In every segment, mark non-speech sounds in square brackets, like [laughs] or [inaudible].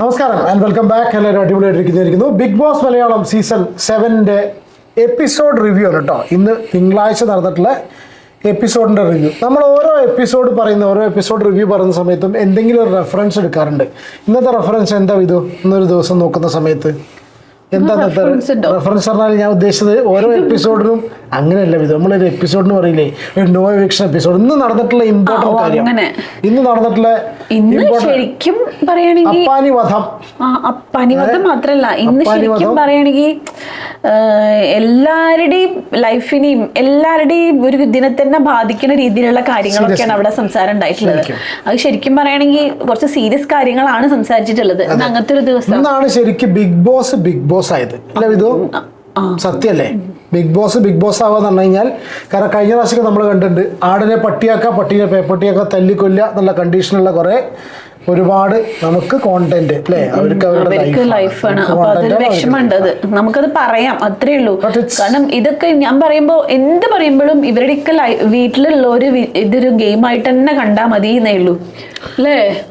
നമസ്കാരം and welcome back എല്ലാവരും അടിപൊളിയായിട്ടിരിക്കുന്നു. ബിഗ് ബോസ് മലയാളം സീസൺ സെവന്റെ എപ്പിസോഡ് റിവ്യൂ ആണ് കേട്ടോ. ഇന്ന് തിങ്കളാഴ്ച നടന്നിട്ടുള്ള എപ്പിസോഡിന്റെ റിവ്യൂ നമ്മൾ ഓരോ എപ്പിസോഡ് പറയുന്ന ഓരോ എപ്പിസോഡ് റിവ്യൂ പറയുന്ന സമയത്തും എന്തെങ്കിലും ഒരു റെഫറൻസ് എടുക്കാറുണ്ട്. ഇന്നത്തെ റെഫറൻസ് എന്താ ഇത് ഇന്നൊരു ദിവസം നോക്കുന്ന സമയത്ത്. എന്താ? റെഫറൻസ് പറഞ്ഞാൽ ഞാൻ ഉദ്ദേശിച്ചത് ഓരോ എപ്പിസോഡിനും അങ്ങനെയല്ല ഇത് നമ്മളൊരു എപ്പിസോഡിന് പറയില്ലേ ഒരു നോ എവിക്ഷൻ എപ്പിസോഡ് ഇന്ന് നടന്നിട്ടുള്ള ആ, ഇമ്പോർട്ടന്റ് കാര്യം. ഇന്ന് നടന്നിട്ടുള്ള ഇന്ന് ശരിക്കും പറയുകയാണെങ്കിൽ അപ്പാനി വധം അപ്പാനി വധം മാത്രല്ല. ഇന്ന് ശരിക്കും പറയുകയാണെങ്കിൽ എല്ലാവരുടെയും ലൈഫിനെയും എല്ലാവരുടെയും ഒരു ഇതിനെ തന്നെ ബാധിക്കുന്ന രീതിയിലുള്ള കാര്യങ്ങളൊക്കെയാണ് അവിടെ സംസാരം ഉണ്ടായിട്ടുള്ളത്. അത് ശരിക്കും പറയുകയാണെങ്കിൽ കുറച്ച് സീരിയസ് കാര്യങ്ങളാണ് സംസാരിച്ചിട്ടുള്ളത്. അങ്ങനത്തെ ഒരു ദിവസം. ശരിക്കും ബിഗ് ബോസ് ബിഗ് ബോസ് ആയത്. അല്ല വിധു? സത്യല്ലേ? ബിഗ് ബോസ് ബിഗ് ബോസ് ആവാന്ന് പറഞ്ഞു കഴിഞ്ഞാൽ കാരണം കഴിഞ്ഞ പ്രാവശ്യമൊക്കെ നമ്മൾ കണ്ടിട്ടുണ്ട് ആടിനെ പട്ടിയാക്കുക പട്ടിയെ പേപ്പട്ടിയാക്കുക തല്ലിക്കൊല്ലുക എന്നുള്ള കണ്ടീഷനുള്ള കുറെ ഒരുപാട് നമുക്ക് കോണ്ടന്റ് അല്ലേ? അവർക്ക് അവരുടെ. ലൈഫാണ് അപ്പൊ അതൊരു അത് നമുക്കത് പറയാം. അത്രേ ഉള്ളൂ. കാരണം ഇതൊക്കെ ഞാൻ പറയുമ്പോ എന്ത് പറയുമ്പോഴും ഇവരുടെയൊക്കെ ഒരു ഇതൊരു ഗെയിം ആയിട്ട് തന്നെ കണ്ടാ മതി എന്നേ ഉള്ളൂ.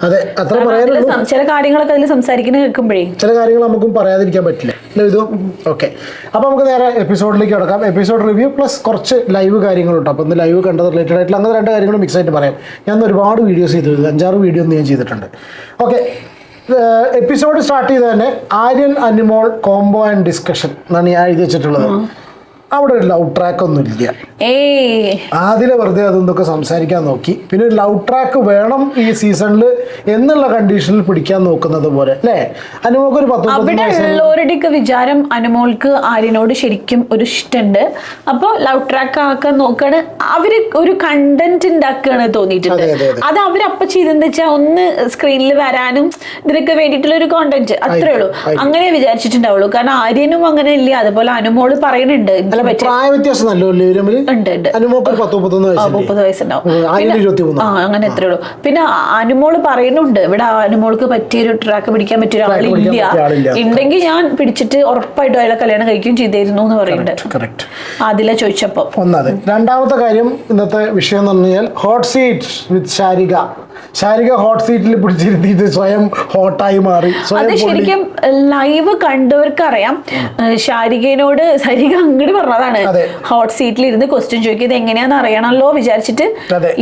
അതെ അത്ര പറയാനുള്ളൂ ചില കാര്യങ്ങളൊക്കെ അതിൽ സംസാരിക്കുന്ന കേൾക്കുമ്പോഴേ. ചില കാര്യങ്ങൾ നമുക്കും പറയാതിരിക്കാൻ പറ്റില്ല. ഇതു ഓക്കെ. അപ്പോൾ നമുക്ക് നേരെ എപ്പിസോഡിലേക്ക് കിടക്കാം. എപ്പിസോഡ് റിവ്യൂ പ്ലസ് കുറച്ച് ലൈവ് കാര്യങ്ങളുണ്ട്. അപ്പോൾ ഇന്ന് ലൈവ് കണ്ടത് റിലേറ്റഡ് ആയിട്ടുള്ള അങ്ങനെ രണ്ട് കാര്യങ്ങളും മിക്സ് ആയിട്ട് പറയാം. ഞാൻ ഒരുപാട് വീഡിയോസ് ചെയ്തു. അഞ്ചാറ് വീഡിയോ ഒന്ന് ഞാൻ ചെയ്തിട്ടുണ്ട്. ഓക്കെ. എപ്പിസോഡ് സ്റ്റാർട്ട് ചെയ്ത് തന്നെ Aryan Animol combo and discussion എന്നാണ് ഞാൻ എഴുതി വെച്ചിട്ടുള്ളത്. അവിടെ ഒരു ലവ് ട്രാക്ക് ഒന്നും ഇല്ല. ആദ്യം വെറുതെ അതൊന്നൊക്കെ സംസാരിക്കാൻ നോക്കി. പിന്നെ ഒരു ലവ് ട്രാക്ക് വേണം ഈ സീസണിൽ എന്നുള്ള കണ്ടീഷനിൽ പിടിക്കാൻ നോക്കുന്നത് പോലെ അല്ലേ? അനുമോൾക്ക് ഒരു പത്ത് അവിടെ ഉള്ളവരുടെയൊക്കെ വിചാരം അനുമോൾക്ക് ആര്യനോട് ശരിക്കും ഒരു ഇഷ്ടമുണ്ട് അപ്പോൾ ലവ് ട്രാക്ക് ആക്കാൻ നോക്കാണ്. അവർ ഒരു കണ്ടന്റ് ഉണ്ടാക്കുകയാണ് തോന്നിയിട്ടുണ്ട്. അതെ, അവരപ്പ ചെയ്തെന്ന് വെച്ചാൽ ഒന്ന് സ്ക്രീനിൽ വരാനും ഇതിനൊക്കെ വേണ്ടിയിട്ടുള്ള ഒരു കോണ്ടന്റ് അത്രേ ഉള്ളൂ. അങ്ങനെ വിചാരിച്ചിട്ടുണ്ടാവുള്ളൂ. കാരണം ആര്യനും അങ്ങനെ ഇല്ല? അതുപോലെ അനുമോൾ പറയുന്നുണ്ട് പ്രായ വ്യത്യാസം മുപ്പത് വയസ്സുണ്ടാവും. അങ്ങനെ എത്രേ ഉള്ളൂ. പിന്നെ അനുമോൾ പറയുന്നുണ്ട് ഇവിടെ അനുമോൾക്ക് പറ്റിയൊരു ട്രാക്ക് പിടിക്കാൻ പറ്റിയ ഒരാളില്ല. ആളില്ല. ഉണ്ടെങ്കിൽ ഞാൻ പിടിച്ചിട്ട് ഉറപ്പായിട്ടും അയാളെ കല്യാണം കഴിക്കുകയും ചെയ്തിരുന്നു എന്ന് പറയുന്നുണ്ട്. അതിലെ ചോദിച്ചപ്പോ. ഒന്നത്. രണ്ടാമത്തെ കാര്യം ഇന്നത്തെ വിഷയം എന്ന് പറഞ്ഞാൽ hot seat with Sharika Sharika hot സീറ്റിൽ പിടിച്ചിരുത്തിയിട്ട് സ്വയം ഹോട്ടായി മാറി അത് ശരിക്കും ലൈവ് കണ്ടവർക്കറിയാം. അറിയാം ശാരികയോട് ശാരിക അങ്ങോട്ട് പറഞ്ഞതാണ്. ഹോട്ട് സീറ്റിൽ ഇരുന്ന് ക്വസ്റ്റ്യൻ ചോദിക്കുന്നത് എങ്ങനെയാന്ന് അറിയണമല്ലോ വിചാരിച്ചിട്ട്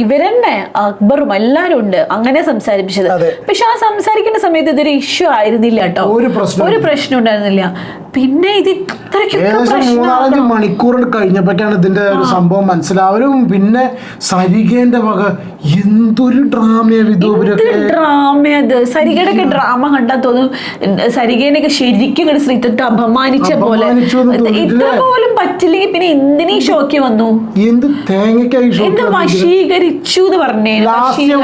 ഇവരെന്നെ അക്ബറും എല്ലാരും ഉണ്ട് അങ്ങനെ സംസാരിപ്പിച്ചത്. പക്ഷെ ആ സംസാരിക്കുന്ന സമയത്ത് ഇതൊരു ഇഷ്യൂ ആയിരുന്നില്ല കേട്ടോ. ഒരു പ്രശ്നം ഉണ്ടായിരുന്നില്ല. പിന്നെ ഇത് മൂന്നാലഞ്ച് മണിക്കൂർ കഴിഞ്ഞപ്പോഴാണ് ഇതിന്റെ ഒരു സംഭവം മനസ്സിലാവരും പിന്നെ സരികേന്റെ വക എന്തൊരു ഡ്രാ ഡ്രാമ അത് സരികയുടെ ഒക്കെ ഡ്രാമ കണ്ടാ തോന്നും സരികേനൊക്കെ ശരിക്കും ഇങ്ങട് ശ്രീത്തിട്ട് അപമാനിച്ച പോലെ? ഇത്ര പോലും പറ്റില്ലെങ്കിൽ പിന്നെ എന്തിനീ ഷോക്ക് വന്നു? എന്ത് തേങ്ങയ്ക്കായി എന്ത് വശീകരിച്ചു എന്ന് പറഞ്ഞേ?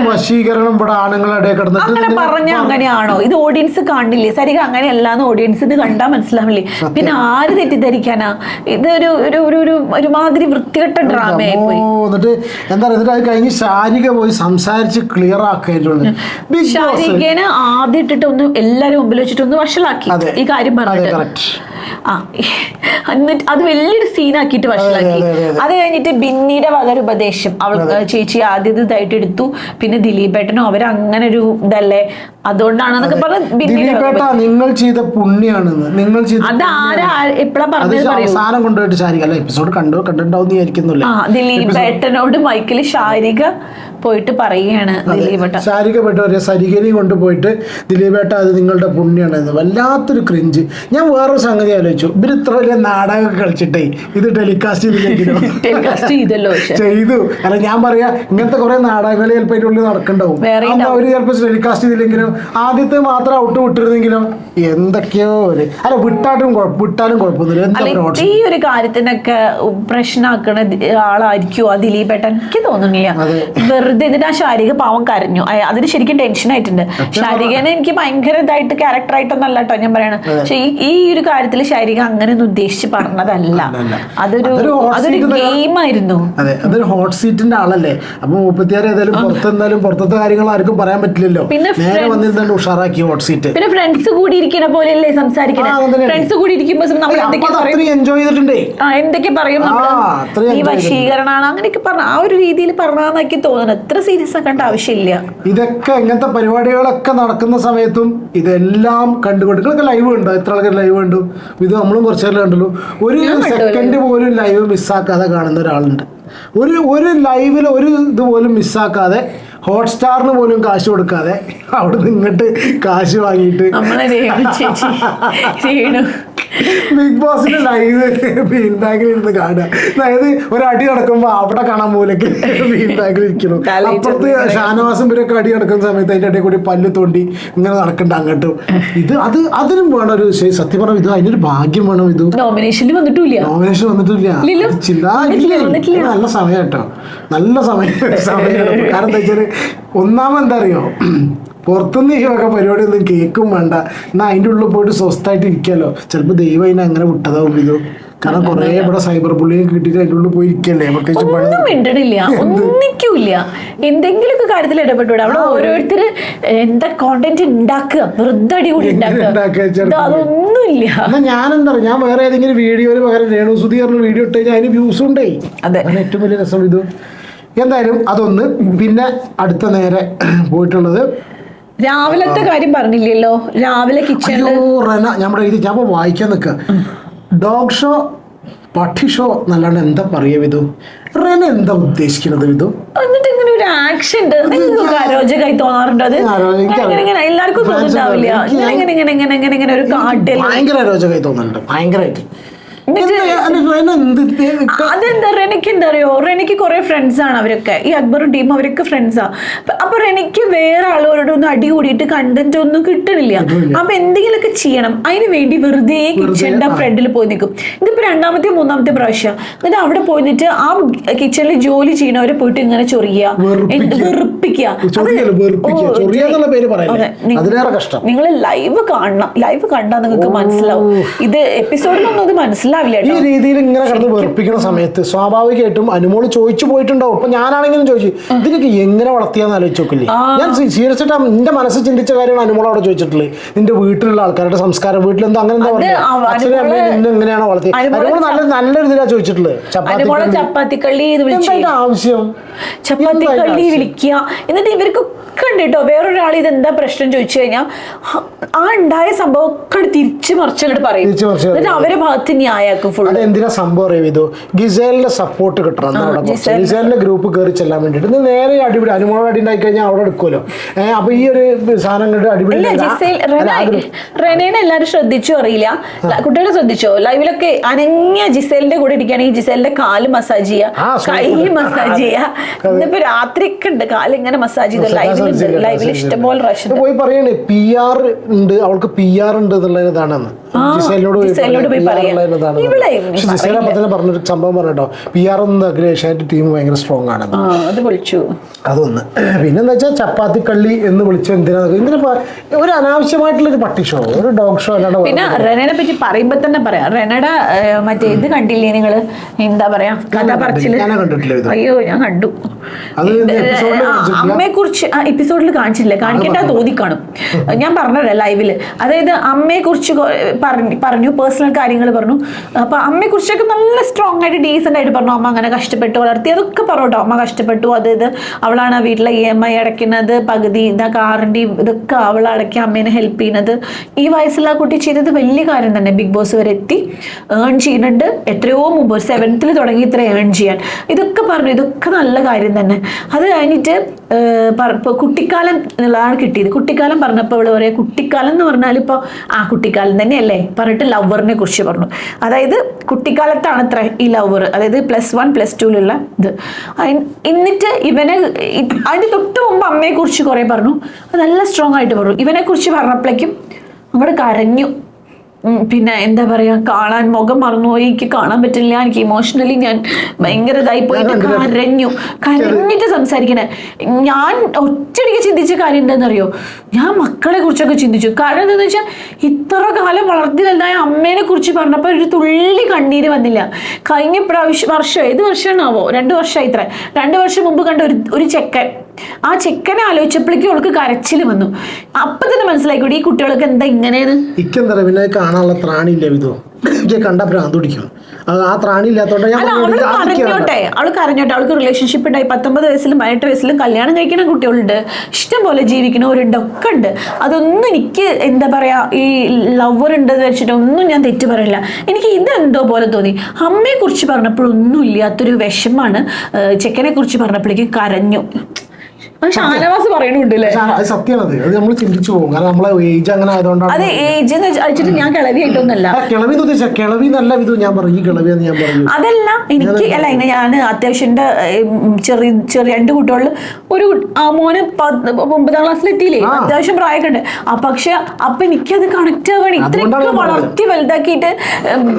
വശീകരണം. ഇവിടെ ആണുങ്ങളുടെ അങ്ങനെ പറഞ്ഞ അങ്ങനെയാണോ? ഇത് ഓഡിയൻസ് കാണില്ലേ? സരിക അങ്ങനെയല്ലാന്ന് ഓഡിയൻസിന് കണ്ടാ മനസ്സിലാവില്ലേ? പിന്നെ ആര് തെറ്റിദ്ധരിക്കാനാ? ഇത് ഒരു ഒരു ഒരു ഒരുമാതിരി വൃത്തികെട്ട ഡ്രാമയായി പോയി എന്നിട്ട് എന്താ പറയുക കഴിഞ്ഞ് ശാരിക പോയി സംസാരിച്ച് ക്ലിയർ ആക്കായിട്ടുള്ളത് ബിഗ് ബോസ് ശാരികേനെ ആദ്യം ഇട്ടിട്ട് ഒന്ന് എല്ലാരും മുമ്പിൽ വെച്ചിട്ട് ഒന്ന് വഷളാക്കി. അതെ. ഈ കാര്യം അതെ പറഞ്ഞിട്ട്. കറക്റ്റ് ആ എന്നിട്ട് അത് വലിയൊരു സീനാക്കിയിട്ട് വഷളാക്കി അതെ, അതെ, അതെ. അത് കഴിഞ്ഞിട്ട് ബിന്നിയുടെ വളരെ ഉപദേശം. അവൾ ചേച്ചി ആദ്യം ഇതായിട്ട് എടുത്തു. പിന്നെ ദിലീപേട്ടനും അവരങ്ങനെ ഒരു ഇതല്ലേ? അതുകൊണ്ടാണെന്നൊക്കെ പറഞ്ഞ് ബിന്നിയുടെ വക ദിലീപേട്ട നിങ്ങൾ ചെയ്ത പുണ്യാണെന്ന്. നിങ്ങൾ ചെയ്ത അത് ആരാ എപ്പോഴാ അത് പറഞ്ഞത് പറയൂ. അവസാനം കൊണ്ടുപോയിട്ട് ശാരിക. അല്ല എപ്പിസോഡ് കണ്ടു കണ്ടിട്ടുണ്ടാവും വിചാരിക്കുന്നില്ല. ആ ദിലീപേട്ടനോട് മൈക്കിൽ ശാരിക പോയിട്ട് പറയുകയാണ് ദിലീപേട്ട. ശാരീരികപ്പെട്ടവരെ സരികനെയും കൊണ്ടുപോയിട്ട് ദിലീപേട്ട അത് നിങ്ങളുടെ പുണ്യാണെന്ന്. വല്ലാത്തൊരു ക്രിഞ്ച് ഞാൻ വേറൊരു സംഗതി ആലോചിച്ചു. ഇവർ ഇത്ര വലിയ നാടകം കളിച്ചിട്ടേ ഇത് ടെലികാസ്റ്റ് ചെയ്തില്ലെങ്കിലോ? ടെലികാസ്റ്റ് ചെയ്തല്ലോ ചെയ്തു. അല്ല ഞാൻ പറയാ ഇങ്ങനത്തെ കുറെ നാടകങ്ങൾ ചിലപ്പോൾ അതിന്റെ ഉള്ളിൽ നടക്കണ്ടാവും. അവർ ചിലപ്പോൾ ടെലികാസ്റ്റ് ചെയ്തില്ലെങ്കിലും? ആദ്യത്തെ മാത്രം ഔട്ട് വിട്ടിരുന്നെങ്കിലും? എന്തൊക്കെയോ ഒരു അല്ല വിട്ടാട്ടും വിട്ടാലും കുഴപ്പമൊന്നുമില്ല. ഈ ഒരു കാര്യത്തിനൊക്കെ പ്രശ്നമാക്കണ ആളായിരിക്കും ആളായിരിക്കുമോ ആ ദിലീപേട്ടൻ? എനിക്ക് തോന്നുന്നില്ല. വെറുതെ എന്നിട്ട് ആ ശാരിക പാവം കരഞ്ഞു. അതിന് ശരിക്കും ടെൻഷൻ ആയിട്ടുണ്ട്. ശാരികനെ എനിക്ക് ഭയങ്കര ഇതായിട്ട് ക്യാരക്ടർ ആയിട്ടൊന്നല്ല കേട്ടോ ഞാൻ പറയണത്. പക്ഷെ ഈ ഒരു കാര്യത്തിൽ ശാരിക അങ്ങനെ ഒന്നും ഉദ്ദേശിച്ച് പറഞ്ഞതല്ല. അതൊരു അതൊരു ഗെയിം ആയിരുന്നു. അതെ അതൊരു ഹോട്ട് സീറ്റിന്റെ ആളല്ലേ. അപ്പൊ മുപ്പത്തിയാറ് ഏതായാലും പുറത്തെന്നാലും പുറത്തത്തെ കാര്യങ്ങൾ ആർക്കും പറയാൻ പറ്റില്ലല്ലോ. പിന്നെ നേരെ വന്നിരുന്നു ഉഷാറാക്കി ഹോട്ട് സീറ്റ് പിന്നെ ഫ്രണ്ട്സ് കൂടി ഇരിക്കുന്ന പോലെയല്ലേ സംസാരിക്കണേ? ഫ്രണ്ട്സ് കൂടി ഇരിക്കുമ്പോ നമ്മൾ എൻജോയ് ചെയ്തിട്ടുണ്ടേ. ആ എന്തൊക്കെ പറയും നമ്മൾ? ഈ വശീകരണമാണ് അങ്ങനെയൊക്കെ പറഞ്ഞ ആ ഒരു രീതിയിൽ പറഞ്ഞാന്നൊക്കെ തോന്നുന്നത് ഇത്ര സീരിയസ് ആക്കേണ്ട ആവശ്യമില്ല. ഇതൊക്കെ ഇങ്ങനത്തെ പരിപാടികളൊക്കെ നടക്കുന്ന സമയത്തും ഇതെല്ലാം കണ്ടുകൊണ്ട് ഇതൊക്കെ ലൈവ് ഉണ്ടോ എത്ര ആൾക്കാർ ലൈവ് കണ്ടു? ഇത് നമ്മളും കുറച്ച് നേരം കണ്ടല്ലോ ഒരു സെക്കൻഡ് പോലും ലൈവ് മിസ്സാക്കാതെ കാണുന്ന ഒരാളുണ്ട്. ഒരു ഒരു ലൈവിൽ ഒരു ഇത് പോലും മിസ്സാക്കാതെ ഹോട്ട്സ്റ്റാറിന് പോലും കാശ് കൊടുക്കാതെ അവിടെ നിന്ന് ഇങ്ങോട്ട് കാശ് വാങ്ങിയിട്ട്. ബിഗ് ബോസിന്റെ ലൈവ് ബീൻ ബാഗിൽ ഇരുന്ന് കാണുക. അതായത് ഒരടി അടി നടക്കുമ്പോ അവിടെ കാണാൻ മൂലക്ക് ബീൻ ബാഗിൽ ഇരിക്കുന്നു തലയിട്ട് അപ്പുറത്ത് ഷാനവാസും ഇവരൊക്കെ അടി നടക്കുന്ന സമയത്ത് അതിന്റെ ഇടയിൽ കൂടി പല്ല് തോണ്ടി ഇങ്ങനെ നടക്കണ്ട അങ്ങോട്ടും. ഇത് അത് അതിനും വേണം ഒരു സത്യം പറഞ്ഞ ഇത് അതിനൊരു ഭാഗ്യം വേണം ഇത്. നോമിനേഷനിൽ വന്നിട്ടില്ല. നോമിനേഷൻ വന്നിട്ടില്ല. നല്ല സമയം കേട്ടോ. നല്ല സമയം സമയം കാരണം എന്താ വെച്ചാൽ ഒന്നാമത് എന്താ അറിയോ പുറത്തുനിന്ന് ഈ വക പരിപാടി ഒന്നും കേൾക്കും വേണ്ട. എന്നാൽ അതിന്റെ ഉള്ളിൽ പോയിട്ട് സ്വസ്ഥമായിട്ട് ഇരിക്കാമല്ലോ ചിലപ്പോൾ ദൈവം അതിനെ അങ്ങനെ വിട്ടതാവും ഇത്. കാരണം കുറേ ഇവിടെ സൈബർ പുള്ളിയും കിട്ടിയിട്ട് അതിന്റെ ഉള്ളിൽ പോയി ഇരിക്കല്ലേ? ഒന്നും മിണ്ടണില്ല. ഒന്നിക്കൂല്ല. എന്തെങ്കിലുമൊക്കെ കാര്യത്തിൽ ഇടപെട്ടൂടെ. അവിടെ ഓരോരുത്തർ എന്താ കോണ്ടന്റ് ഉണ്ടാക്കുക വെറുതെ അടി കൂടി എങ്ങനെ ഉണ്ടാക്കുക ഉണ്ടാക്കുക ചിലപ്പോ? ഇത് അതൊന്നുമില്ല. ഞാൻ എന്താ ഞാൻ വേറെ ഏതെങ്കിലും വീഡിയോയിൽ പകരം രേണു സുധി വീഡിയോ ഇട്ട് കഴിഞ്ഞാൽ അതിന് വ്യൂസ് ഉണ്ടേ. അതെ. അതാണ് ഏറ്റവും വലിയ രസം ഇത്. എന്തായാലും അതൊന്ന് പിന്നെ അടുത്ത നേരെ പോയിട്ടുള്ളത്. രാവിലത്തെ കാര്യം പറഞ്ഞില്ലല്ലോ. രാവിലെ കിച്ചൺ നമ്മുടെ ഇത് ഞാൻ വായിക്കാൻ നിൽക്കുക ഡോഗ് ഷോ പട്ടി ഷോ എന്നല്ലാണ്ട് എന്താ പറയുക വിധു? റന എന്താ ഉദ്ദേശിക്കുന്നത് വിധു? എന്നിട്ട് ഇങ്ങനെ ഒരു ആക്ഷൻ ഉണ്ട്. നിങ്ങൾക്ക് അരോചകമായി തോന്നാറുണ്ട് അത്? എല്ലാവർക്കും തോന്നുന്നുണ്ടാവില്ല. ഇങ്ങനെ ഇങ്ങനെ ഇങ്ങനെ ഇങ്ങനെ ഇങ്ങനെ ഇങ്ങനെ ഒരു കാട്ടിൽ ഭയങ്കര അരോചകമായി തോന്നുന്നുണ്ട് ഭയങ്കരമായിട്ട് അതെന്താ റെനിക്ക് എന്താ അറിയോ? റെനിക്ക് കുറെ ഫ്രണ്ട്സ് ആണ് അവരൊക്കെ. ഈ അക്ബറും ടീം അവരൊക്കെ ഫ്രണ്ട്സാ അപ്പൊ റെനിക്ക് വേറെ ആളുകളോട് ഒന്ന് അടി കൂടിയിട്ട് കണ്ടന്റ് ഒന്നും കിട്ടണില്ല. അപ്പൊ എന്തെങ്കിലുമൊക്കെ ചെയ്യണം. അതിന് വേണ്ടി വെറുതെ കിച്ചണിന്റെ ഫ്രണ്ടിൽ പോയി നിൽക്കും ഇതിപ്പോ രണ്ടാമത്തെ മൂന്നാമത്തെ പ്രാവശ്യം. എന്നിട്ട് അവിടെ പോയിട്ട് ആ കിച്ചണിൽ ജോലി ചെയ്യണവരെ പോയിട്ട് ഇങ്ങനെ ചൊറിയ. വെറുപ്പിക്കുക. നിങ്ങൾ ലൈവ് കാണണം. ലൈവ് കണ്ടാൽ നിങ്ങൾക്ക് മനസ്സിലാവും. ഇത് എപ്പിസോഡിലൊന്നും അത് ഈ രീതിയിൽ ഇങ്ങനെ കിടന്ന് വെറുപ്പിക്കുന്ന സമയത്ത് സ്വാഭാവികമായിട്ടും അനുമോൾ ചോദിച്ചു പോയിട്ടുണ്ടാവും. ഇപ്പൊ ഞാനാണെങ്കിലും ചോദിച്ചു ഇതിനൊക്കെ എങ്ങനെ വളർത്തിയാന്ന് ആലോചിച്ച് നോക്കില്ലേ? ഞാൻ സീരിയസ് ആയിട്ട് എന്റെ മനസ്സ് ചിന്തിച്ച കാര്യമാണ് അനുമോൾ അവിടെ ചോദിച്ചിട്ടുള്ളത്. നിന്റെ വീട്ടിലുള്ള ആൾക്കാരുടെ സംസ്കാരം വീട്ടിൽ എന്താ അങ്ങനെ എന്താ പറയുക അവ- അച്ഛനെ അമ്മയും നിന്നെ എങ്ങനെയാണ് വളർത്തി അനുമോൾ നല്ല നല്ലൊരു ഇതിലാണ് ചോദിച്ചിട്ടുള്ളത്. ചപ്പാത്തി. ചപ്പാത്തിക്കള്ളി ആവശ്യം ചപ്പാത്തി എന്താ ഇതിന്റെ കള്ളി ആവശ്യം? വിളിക്കുക? എന്നിട്ട് ഇവർക്ക് കേട്ടോ. വേറൊരാൾ ഇത് എന്താ പ്രശ്നം ചോദിച്ചു കഴിഞ്ഞാൽ ആ ഉണ്ടായ സംഭവം ഒക്കെ തിരിച്ചു മറിച്ചങ്ങോട്ട് പറയും. എന്നിട്ട് അവരെ ഭാഗത്ത് ഫുൾ അത് എന്തിനാ സംഭവം അറിയാം ഇത് ഗിസേലിന്റെ സപ്പോർട്ട് കിട്ടണം. ഗിസേലിന്റെ ഗ്രൂപ്പ് കയറി ചെല്ലാൻ വേണ്ടിട്ട് നേരെ അടിപിടി അനുമോള അടി ഉണ്ടായി കഴിഞ്ഞാൽ അവിടെ എടുക്കുമല്ലോ. ഏഹ് അപ്പൊ ഈ ഒരു സാധനം കണ്ട് അടിപിടി റെനേനെ എല്ലാവരും ശ്രദ്ധിച്ചോ അറിയില്ല. കുട്ടികളെ ശ്രദ്ധിച്ചോ? ലൈവിലൊക്കെ അനങ്ങിയ ജിസേലിന്റെ കൂടെ ഇരിക്കുകയാണെങ്കിൽ ജിസേലിന്റെ കാൽ മസാജ് ചെയ്യുക കൈ മസാജ് ചെയ്യുക ഇന്നിപ്പോ രാത്രിയൊക്കെ ഉണ്ട് കാൽ ഇങ്ങനെ മസാജ് ചെയ്തു ലൈവിലുണ്ട്. ലൈവിൽ ഇഷ്ടംപോലെ റഷ് പോയി പറയണേ പി ആർ ഉണ്ട്. അവൾക്ക് പി ആർ ഉണ്ട് എന്നുള്ള ഇതാണെന്ന് ജിസേലിനോട് പോയി ജിസേലിനോട് ഇവളെ പക്ഷെ ജിസേൽ അപ്പൊ തന്നെ പറഞ്ഞൊരു സംഭവം പറഞ്ഞോ പി ആർ ഒന്ന് അഖിലേഷായിട്ട് ടീം ഭയങ്കര സ്ട്രോങ് ആണ് അത് വിളിച്ചു. അതൊന്ന്. പിന്നെന്താ വെച്ചാൽ ചപ്പാത്തി കള്ളി എന്ന് വിളിച്ച എന്തിനാ എന്തിനാ ഒരു അനാവശ്യമായിട്ടുള്ള ഒരു പട്ടി ഷോ ഒരു ഡോഗ് ഷോ അല്ലാണ്ട് പിന്നെ റെനനെ പറ്റി പറയുമ്പോ തന്നെ പറയാം. റെനയുടെ മറ്റേ ഇത് കണ്ടില്ലേ നിങ്ങൾ? എന്താ പറയാ? കഥ പറച്ചിൽ ഞാൻ കണ്ടിട്ടില്ല ഇത്. അയ്യോ ഞാൻ കണ്ടു. അമ്മയെ കുറിച്ച് എപ്പിസോഡിൽ കാണിച്ചില്ല കാണിക്കേണ്ട തോന്നി കാണും. ഞാൻ പറഞ്ഞതല്ല ലൈവിൽ അതായത് അമ്മയെ കുറിച്ച് പറഞ്ഞു പേഴ്സണൽ കാര്യങ്ങൾ പറഞ്ഞു. അപ്പൊ അമ്മയെ കുറിച്ചൊക്കെ നല്ല സ്ട്രോങ് ആയിട്ട് ഡീസെന്റ് ആയിട്ട് പറഞ്ഞു. അമ്മ അങ്ങനെ കഷ്ടപ്പെട്ട് വളർത്തി. അതൊക്കെ പറഞ്ഞോട്ടോ അമ്മ കഷ്ടപ്പെട്ടു. അത് ഇത് അവളാണ് ആ വീട്ടിലെ ഇ എം ഐ അടയ്ക്കുന്നത് പകുതി ഇതാ കാറിന്റെയും ഇതൊക്കെ അവൾ അടയ്ക്കുക അമ്മേനെ ഹെൽപ്പ് ചെയ്യുന്നത്. ഈ വയസ്സുള്ള ആ കുട്ടി ചെയ്തത് വലിയ കാര്യം തന്നെ. ബിഗ് ബോസ് വരെ എത്തി ഏൺ ചെയ്യുന്നുണ്ട്. എത്രയോ മുമ്പ് ഒരു സെവൻത്തിൽ തുടങ്ങി ഇത്ര ഏൺ ചെയ്യാൻ. ഇതൊക്കെ പറഞ്ഞു. ഇതൊക്കെ നല്ല കാര്യം തന്നെ. അത് കഴിഞ്ഞിട്ട് കുട്ടിക്കാലം എന്നുള്ളതാണ് കിട്ടിയത്. കുട്ടിക്കാലം പറഞ്ഞപ്പോൾ ഇവിടെ പറയാം കുട്ടിക്കാലം എന്ന് പറഞ്ഞാൽ ഇപ്പോൾ ആ കുട്ടിക്കാലം തന്നെയല്ലേ? പറഞ്ഞിട്ട് ലവറിനെ കുറിച്ച് പറഞ്ഞു. അതായത് കുട്ടിക്കാലത്താണ് അത്ര ഈ ലവർ അതായത് പ്ലസ് വൺ പ്ലസ് ടുവിലുള്ള ഇത്. എന്നിട്ട് ഇവനെ അതിന്റെ തൊട്ട് മുമ്പ് അമ്മയെക്കുറിച്ച് കുറേ പറഞ്ഞു. അത് നല്ല സ്ട്രോങ് ആയിട്ട് പറഞ്ഞു. ഇവനെക്കുറിച്ച് പറഞ്ഞപ്പോഴേക്കും അങ്ങോട്ട് കരഞ്ഞു. പിന്നെ എന്താ പറയാ കാണാൻ മുഖം മറന്നുപോയി എനിക്ക് കാണാൻ പറ്റില്ല എനിക്ക് ഇമോഷണലി ഞാൻ ഭയങ്കര ഇതായി പോയിട്ട് കരഞ്ഞു കരഞ്ഞിട്ട് സംസാരിക്കണേ. ഞാൻ ഒറ്റയടിക്ക് ചിന്തിച്ച കാര്യം എന്താണെന്നറിയോ? ഞാൻ മക്കളെ കുറിച്ചൊക്കെ ചിന്തിച്ചു. കാരണം എന്താണെന്ന് വെച്ചാൽ ഇത്ര കാലം വളർത്തി വലുതായ അമ്മേനെ കുറിച്ച് പറഞ്ഞപ്പോൾ ഒരു തുള്ളി കണ്ണീര് വന്നില്ല. കഴിഞ്ഞ പ്രാവശ്യം വർഷം ഏത് വർഷമാണാവോ? രണ്ട് വർഷമായി ഇത്ര. രണ്ട് വർഷം മുമ്പ് കണ്ട ഒരു ഒരു ചെക്കൻ. ആ ചെക്കനെ ആലോചിച്ചപ്പോഴേക്കും അവൾക്ക് കരച്ചിൽ വന്നു. അപ്പൊ തന്നെ മനസ്സിലായിക്കൂടി ഈ കുട്ടികൾക്ക് എന്താ ഇങ്ങനെയാണ് ഇക്കെന്താ പിന്നെ കാണാനുള്ള ത്രാണിയില്ല വിധു? എനിക്ക് കണ്ട ഭ്രാന്ത് പിടിക്കും. അത് ആ ത്രാണി ഇല്ലാത്തോണ്ട് ഞാൻ അല്ല അവൾ പറഞ്ഞത് കരഞ്ഞോട്ടെ അവൾ കരഞ്ഞോട്ടെ അവൾക്ക് റിലേഷൻഷിപ്പ് ഉണ്ടായി. പത്തൊമ്പത് വയസ്സിലും പതിനെട്ട് വയസ്സിലും കല്യാണം കഴിക്കുന്ന കുട്ടികളുണ്ട്. ഇഷ്ടം പോലെ ജീവിക്കുന്നവരുണ്ട് ഒക്കെ ഉണ്ട്. അതൊന്നും എനിക്ക് എന്താ പറയാ ഈ ലവർ ഉണ്ടെന്ന് വെച്ചിട്ട് ഒന്നും ഞാൻ തെറ്റ് പറയില്ല. എനിക്ക് ഇതെന്തോ പോലെ തോന്നി. അമ്മയെ കുറിച്ച് പറഞ്ഞപ്പോഴൊന്നും ഇല്ലാത്തൊരു വിഷമാണ് ചെക്കനെ കുറിച്ച് പറഞ്ഞപ്പോഴേക്കും കരഞ്ഞു. ഷാനവാസ് പറയണുണ്ട് അത് സത്യമാണത്. അത് നമ്മൾ ചിന്തിച്ചു പോകും. കാരണം നമ്മളെ ഏജ് അങ്ങനെ ആയതുകൊണ്ടാണ് അത് ഏജ് എന്ന് വെച്ചിട്ട് ഞാൻ കിളവിയായിട്ടൊന്നല്ല ആ, കിളവി എന്ന് ഉദ്ദേശിച്ച കിളവി നല്ല വിധു ഞാൻ പറഞ്ഞു ഈ കിളവി എന്ന് ഞാൻ പറഞ്ഞു അതല്ല എനിക്ക് അല്ല ഇങ്ങനെ ഞാൻ അത്യാവശ്യം ചെറിയ ചെറിയ രണ്ട് കുട്ടികളിൽ ഒരു ആ മോന് ഒമ്പതാം ക്ലാസ്സിലെത്തിയില്ലേ. അത്യാവശ്യം പ്രായമൊക്കെ ഉണ്ട് ആ പക്ഷെ അപ്പൊ എനിക്കത് കണക്ട് ആവണം. ഇത്രയൊക്കെ വളർത്തി വലുതാക്കിയിട്ട്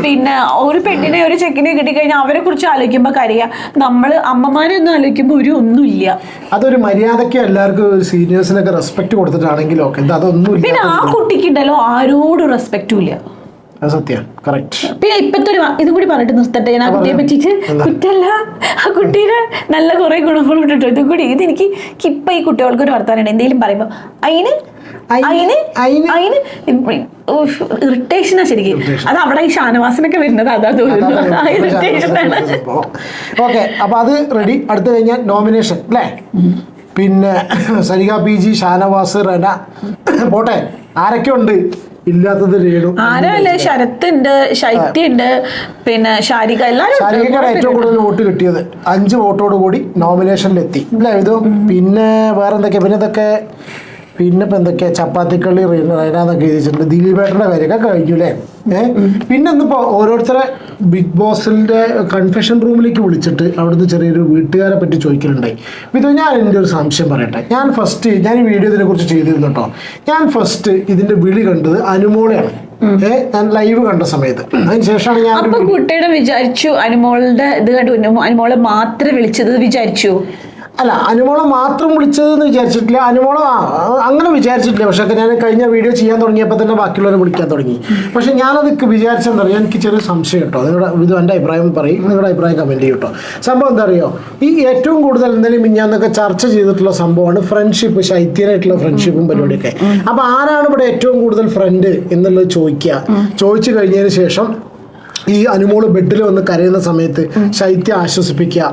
പിന്നെ ഒരു പെണ്ണിനെ ഒരു ചെക്കിനെ കിട്ടിക്കഴിഞ്ഞാൽ അവരെ കുറിച്ച് ആലോചിക്കുമ്പോൾ കരയാ നമ്മൾ അമ്മമാരെ ഒന്നും ആലോചിക്കുമ്പോൾ ഒരു ഒന്നുമില്ല. അതൊരു മര്യാദയ്ക്ക് എല്ലാവർക്കും സീനിയേഴ്സിനൊക്കെ റെസ്പെക്ട് കൊടുത്തിട്ടാണെങ്കിലും? ഒക്കെ ഇത് അതൊന്നും ഇല്ല. പിന്നെ ആ കുട്ടിക്കുണ്ടല്ലോ ആരോടും റെസ്പെക്റ്റും ഇല്ല. അത് സത്യം. കറക്റ്റ് പിന്നെ ഇപ്പത്തെ ഒരു ഇതും കൂടി പറഞ്ഞിട്ട് നിർത്തട്ടെ. ഞാൻ ആ കുട്ടിയെ പറ്റിച്ച് കുറ്റല്ല. ആ കുട്ടിയുടെ നല്ല കുറെ ഗുണങ്ങളുണ്ട് ഇതും കൂടി ഇത് എനിക്ക് ഇപ്പൊ ഈ കുട്ടികൾക്ക് ഒരു വർത്താനുണ്ട് എന്തെങ്കിലും പറയുമ്പോ അതിന് അയിന്? അതിന് അയിന്? അതിന് ഇറിറ്റേഷനാ ശരിക്കും. അത് അവിടെ ഈ ഷാനവാസിനൊക്കെ വരുന്നത് അതാ തോന്നുന്നു. ഓക്കെ. അപ്പൊ അത് റെഡി അടുത്ത് കഴിഞ്ഞാൽ നോമിനേഷൻ അല്ലേ? പിന്നെ സരിക പി ജി ഷാനവാസ് റന. പോട്ടെ ആരൊക്കെ ഉണ്ട് ഇല്ലാത്തത് രേണു. ആരല്ലേ ശരത്ത് ഉണ്ട് ശൈത്യ ഉണ്ട്. പിന്നെ ശാരിക. ശാരികക്കാണ് ഏറ്റവും കൂടുതൽ വോട്ട് കിട്ടിയത്. അഞ്ച് വോട്ടോട് കൂടി നോമിനേഷനിലെത്തി അല്ലേ ഇത് പിന്നെ വേറെന്തൊക്കെയാ? പിന്നെ ഇതൊക്കെ പിന്നെ ഇപ്പം എന്തൊക്കെയാ? ചപ്പാത്തിക്കള്ളി റൈനാന്നൊക്കെ എഴുതിച്ചിട്ടുണ്ട് ദിലീപേട്ടന്റെ കാര്യമൊക്കെ കഴിഞ്ഞു അല്ലേ ഏഹ് പിന്നെ ഇന്നിപ്പോൾ ഓരോരുത്തരെ ബിഗ് ബോസിന്റെ കൺഫെഷൻ റൂമിലേക്ക് വിളിച്ചിട്ട് അവിടുന്ന് ചെറിയൊരു വീട്ടുകാരെ പറ്റി ചോദിക്കലുണ്ടായി. ഇത് ഞാൻ എന്റെ ഒരു സംശയം പറയട്ടെ. ഞാൻ ഫസ്റ്റ് ഞാൻ ഈ വീഡിയോ ഇതിനെ കുറിച്ച് ചെയ്തിരുന്നു കേട്ടോ. ഞാൻ ഫസ്റ്റ് ഇതിന്റെ വിളി കണ്ടത് അനുമോളെയാണ്. ഞാൻ ലൈവ് കണ്ട സമയത്ത്. അതിനുശേഷമാണ് ഞാൻ കുട്ടിയുടെ വിചാരിച്ചു അനുമോളുടെ ഇത് കണ്ടു. അനുമോളെ മാത്രം വിളിച്ചത് വിചാരിച്ചു? അല്ല അനുമോളം മാത്രം വിളിച്ചതെന്ന് വിചാരിച്ചിട്ടില്ല. അനുമോളം അങ്ങനെ വിചാരിച്ചിട്ടില്ല. പക്ഷെ ഞാൻ കഴിഞ്ഞ വീഡിയോ ചെയ്യാൻ തുടങ്ങിയപ്പോൾ തന്നെ ബാക്കിയുള്ളവരെ വിളിക്കാൻ തുടങ്ങി. പക്ഷെ ഞാനത് വിചാരിച്ചെന്താ അറിയാം? എനിക്ക് ചെറിയ സംശയം കേട്ടോ. നിങ്ങളുടെ ഇത് എന്റെ അഭിപ്രായം പറയും. നിങ്ങളുടെ അഭിപ്രായം കമന്റ് ചെയ്യും കേട്ടോ. സംഭവം എന്താ അറിയോ? ഈ ഏറ്റവും കൂടുതൽ എന്തെങ്കിലും മിഞ്ഞാന്നൊക്കെ ചർച്ച ചെയ്തിട്ടുള്ള സംഭവമാണ് ഫ്രണ്ട്ഷിപ്പ് ശൈത്യനായിട്ടുള്ള ഫ്രണ്ട്ഷിപ്പും പരിപാടിയൊക്കെ. അപ്പോൾ ആരാണ് ഇവിടെ ഏറ്റവും കൂടുതൽ ഫ്രണ്ട് എന്നുള്ളത് ചോദിക്കുക? ചോദിച്ചു കഴിഞ്ഞതിന് ശേഷം ഈ അനുമോൾ ബെഡിൽ വന്ന് കരയുന്ന സമയത്ത് ശൈത്യം ആശ്വസിപ്പിക്കുക.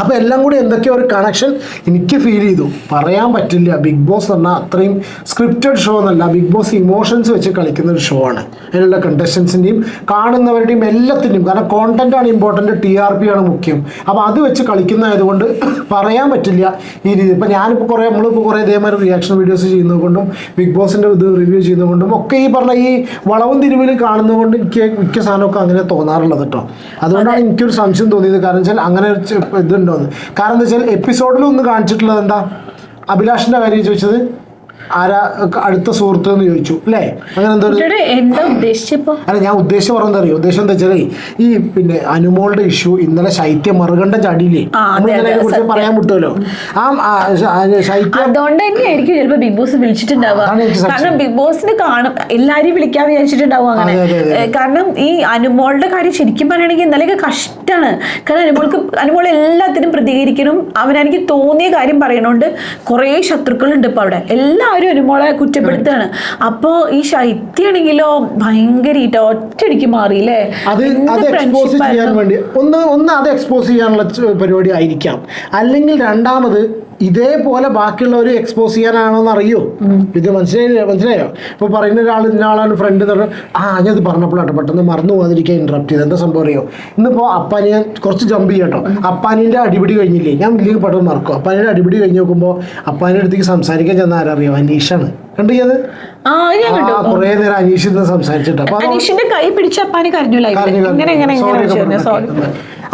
അപ്പോൾ എല്ലാം കൂടി എന്തൊക്കെയോ ഒരു കണക്ഷൻ എനിക്ക് ഫീൽ ചെയ്തു. പറയാൻ പറ്റില്ല. ബിഗ് ബോസ് പറഞ്ഞാൽ അത്രയും സ്ക്രിപ്റ്റഡ് ഷോ എന്നല്ല. ബിഗ് ബോസ് ഇമോഷൻസ് വെച്ച് കളിക്കുന്ന ഒരു ഷോ ആണ്. അതിലുള്ള കണ്ടസ്റ്റൻസിന്റെയും കാണുന്നവരുടെയും എല്ലാത്തിന്റെയും കാരണം കോണ്ടന്റ് ആണ് ഇമ്പോർട്ടന്റ് ടി ആർ പി ആണ് മുഖ്യം. അപ്പോൾ അത് വെച്ച് കളിക്കുന്നതായതുകൊണ്ട് [coughs] പറയാൻ പറ്റില്ല ഈ രീതി. ഇപ്പം ഞാനിപ്പോൾ കുറേ നമ്മളിപ്പോൾ കുറേ ഇതേമാതിരി റിയാക്ഷൻ വീഡിയോസ് ചെയ്യുന്നതുകൊണ്ടും ബിഗ് ബോസിന്റെ ഇത് റിവ്യൂ ചെയ്യുന്നതുകൊണ്ടും ഒക്കെ ഈ പറഞ്ഞ ഈ വളവും തിരുവിലും കാണുന്നതുകൊണ്ട് എനിക്ക് മിക്ക സാധനമൊക്കെ അങ്ങനെ തോന്നാറുള്ളത് കേട്ടോ. അതുകൊണ്ടാണ് എനിക്കൊരു സംശയം തോന്നിയത്. കാരണം വെച്ചാൽ അങ്ങനെ ഒരു ചെ- ഇതുണ്ടോന്ന് കാരണം എന്താ വെച്ചാൽ എപ്പിസോഡിൽ ഒന്ന് കാണിച്ചിട്ടുള്ളത് എന്താ? അഭിലാഷിന്റെ കാര്യം ചോദിച്ചത്? ആരാ അടുത്ത സുഹൃത്ത് എന്ന് ചോദിച്ചു അല്ലേ? അങ്ങനെ എന്തോ അല്ല ഞാൻ ഉദ്ദേശിച്ച പറഞ്ഞത് അറിയോ? ഉദ്ദേശം എന്താ വെച്ചാൽ ഈ പിന്നെ അനുമോളുടെ ഇഷ്യൂ ഇന്നലെ ശൈത്യം മറുകണ്ഠം ചാടിയില്ലേ? നമ്മൾ അതെ, കുറിച്ച് പറയാൻ പറ്റുമല്ലോ ആ ശൈത്യം അതുകൊണ്ട് തന്നെയായിരിക്കും ചിലപ്പോ ബിഗ് ബോസ് വിളിച്ചിട്ടുണ്ടാവുക. കാരണം ബിഗ് ബോസിന് കാണും എല്ലാരെയും വിളിക്കാൻ വിചാരിച്ചിട്ടുണ്ടാവും അങ്ങനെ. കാരണം ഈ അനുമോളുടെ കാര്യം ശരിക്കും പറയുകയാണെങ്കിൽ ഇന്നലെയൊക്കെ കഷ്ടമാണ് കാരണം അനുമോൾക്ക് അനുമോൾ എല്ലാത്തിനും പ്രതികരിക്കണം. അവനെനിക്ക് തോന്നിയ കാര്യം പറയണോണ്ട് കുറേ ശത്രുക്കളുണ്ട് ഇപ്പൊ അവിടെ. എല്ലാവരും മോളെ കുറ്റപ്പെടുത്തുകയാണ് അപ്പോ ഈ ശൈത്യാണെങ്കിലോ ഭയങ്കര ഒറ്റടിക്ക് മാറിയില്ലേ? അത് അത് എക്സ്പോസ് ചെയ്യാൻ വേണ്ടി ഒന്ന് ഒന്ന് അത് എക്സ്പോസ് ചെയ്യാനുള്ള പരിപാടി ആയിരിക്കാം. അല്ലെങ്കിൽ രണ്ടാമത് ഇതേപോലെ ബാക്കിയുള്ളവർ എക്സ്പോസ് ചെയ്യാനാണോന്ന് അറിയോ ഇത് മനസ്സിലായി മനസ്സിലായോ? ഇപ്പോൾ പറയുന്ന ഒരാൾ ഇന്നാളാണ് ഫ്രണ്ട് എന്ന് പറഞ്ഞാൽ ആ ഞാനത് പറഞ്ഞപ്പോഴാട്ടോ പെട്ടെന്ന് മറന്നു പോകാതിരിക്കാൻ ഇൻട്രപ്റ്റ് ചെയ്ത് എന്താ സംഭവം അറിയോ? ഇന്നിപ്പോൾ അപ്പാനി ഞാൻ കുറച്ച് ജമ്പ് ചെയ്യട്ടോ അപ്പാനിന്റെ അടിപിടി കഴിഞ്ഞില്ലേ? ഞാൻ വലിയ പെട്ടെന്ന് മറക്കും. അപ്പാനിന്റെ അടിപിടി കഴിഞ്ഞ് നോക്കുമ്പോൾ അപ്പാനിയുടെ അടുത്തേക്ക് സംസാരിക്കാൻ ചെന്ന ആരറിയോ? അനീഷാണ്. കണ്ടു ഞാൻ കുറേ നേരം അനീഷ് സംസാരിച്ചിട്ടോ. അനീഷിന്റെ കൈ പിടിച്ച അപ്പാനി കരഞ്ഞു സോറി.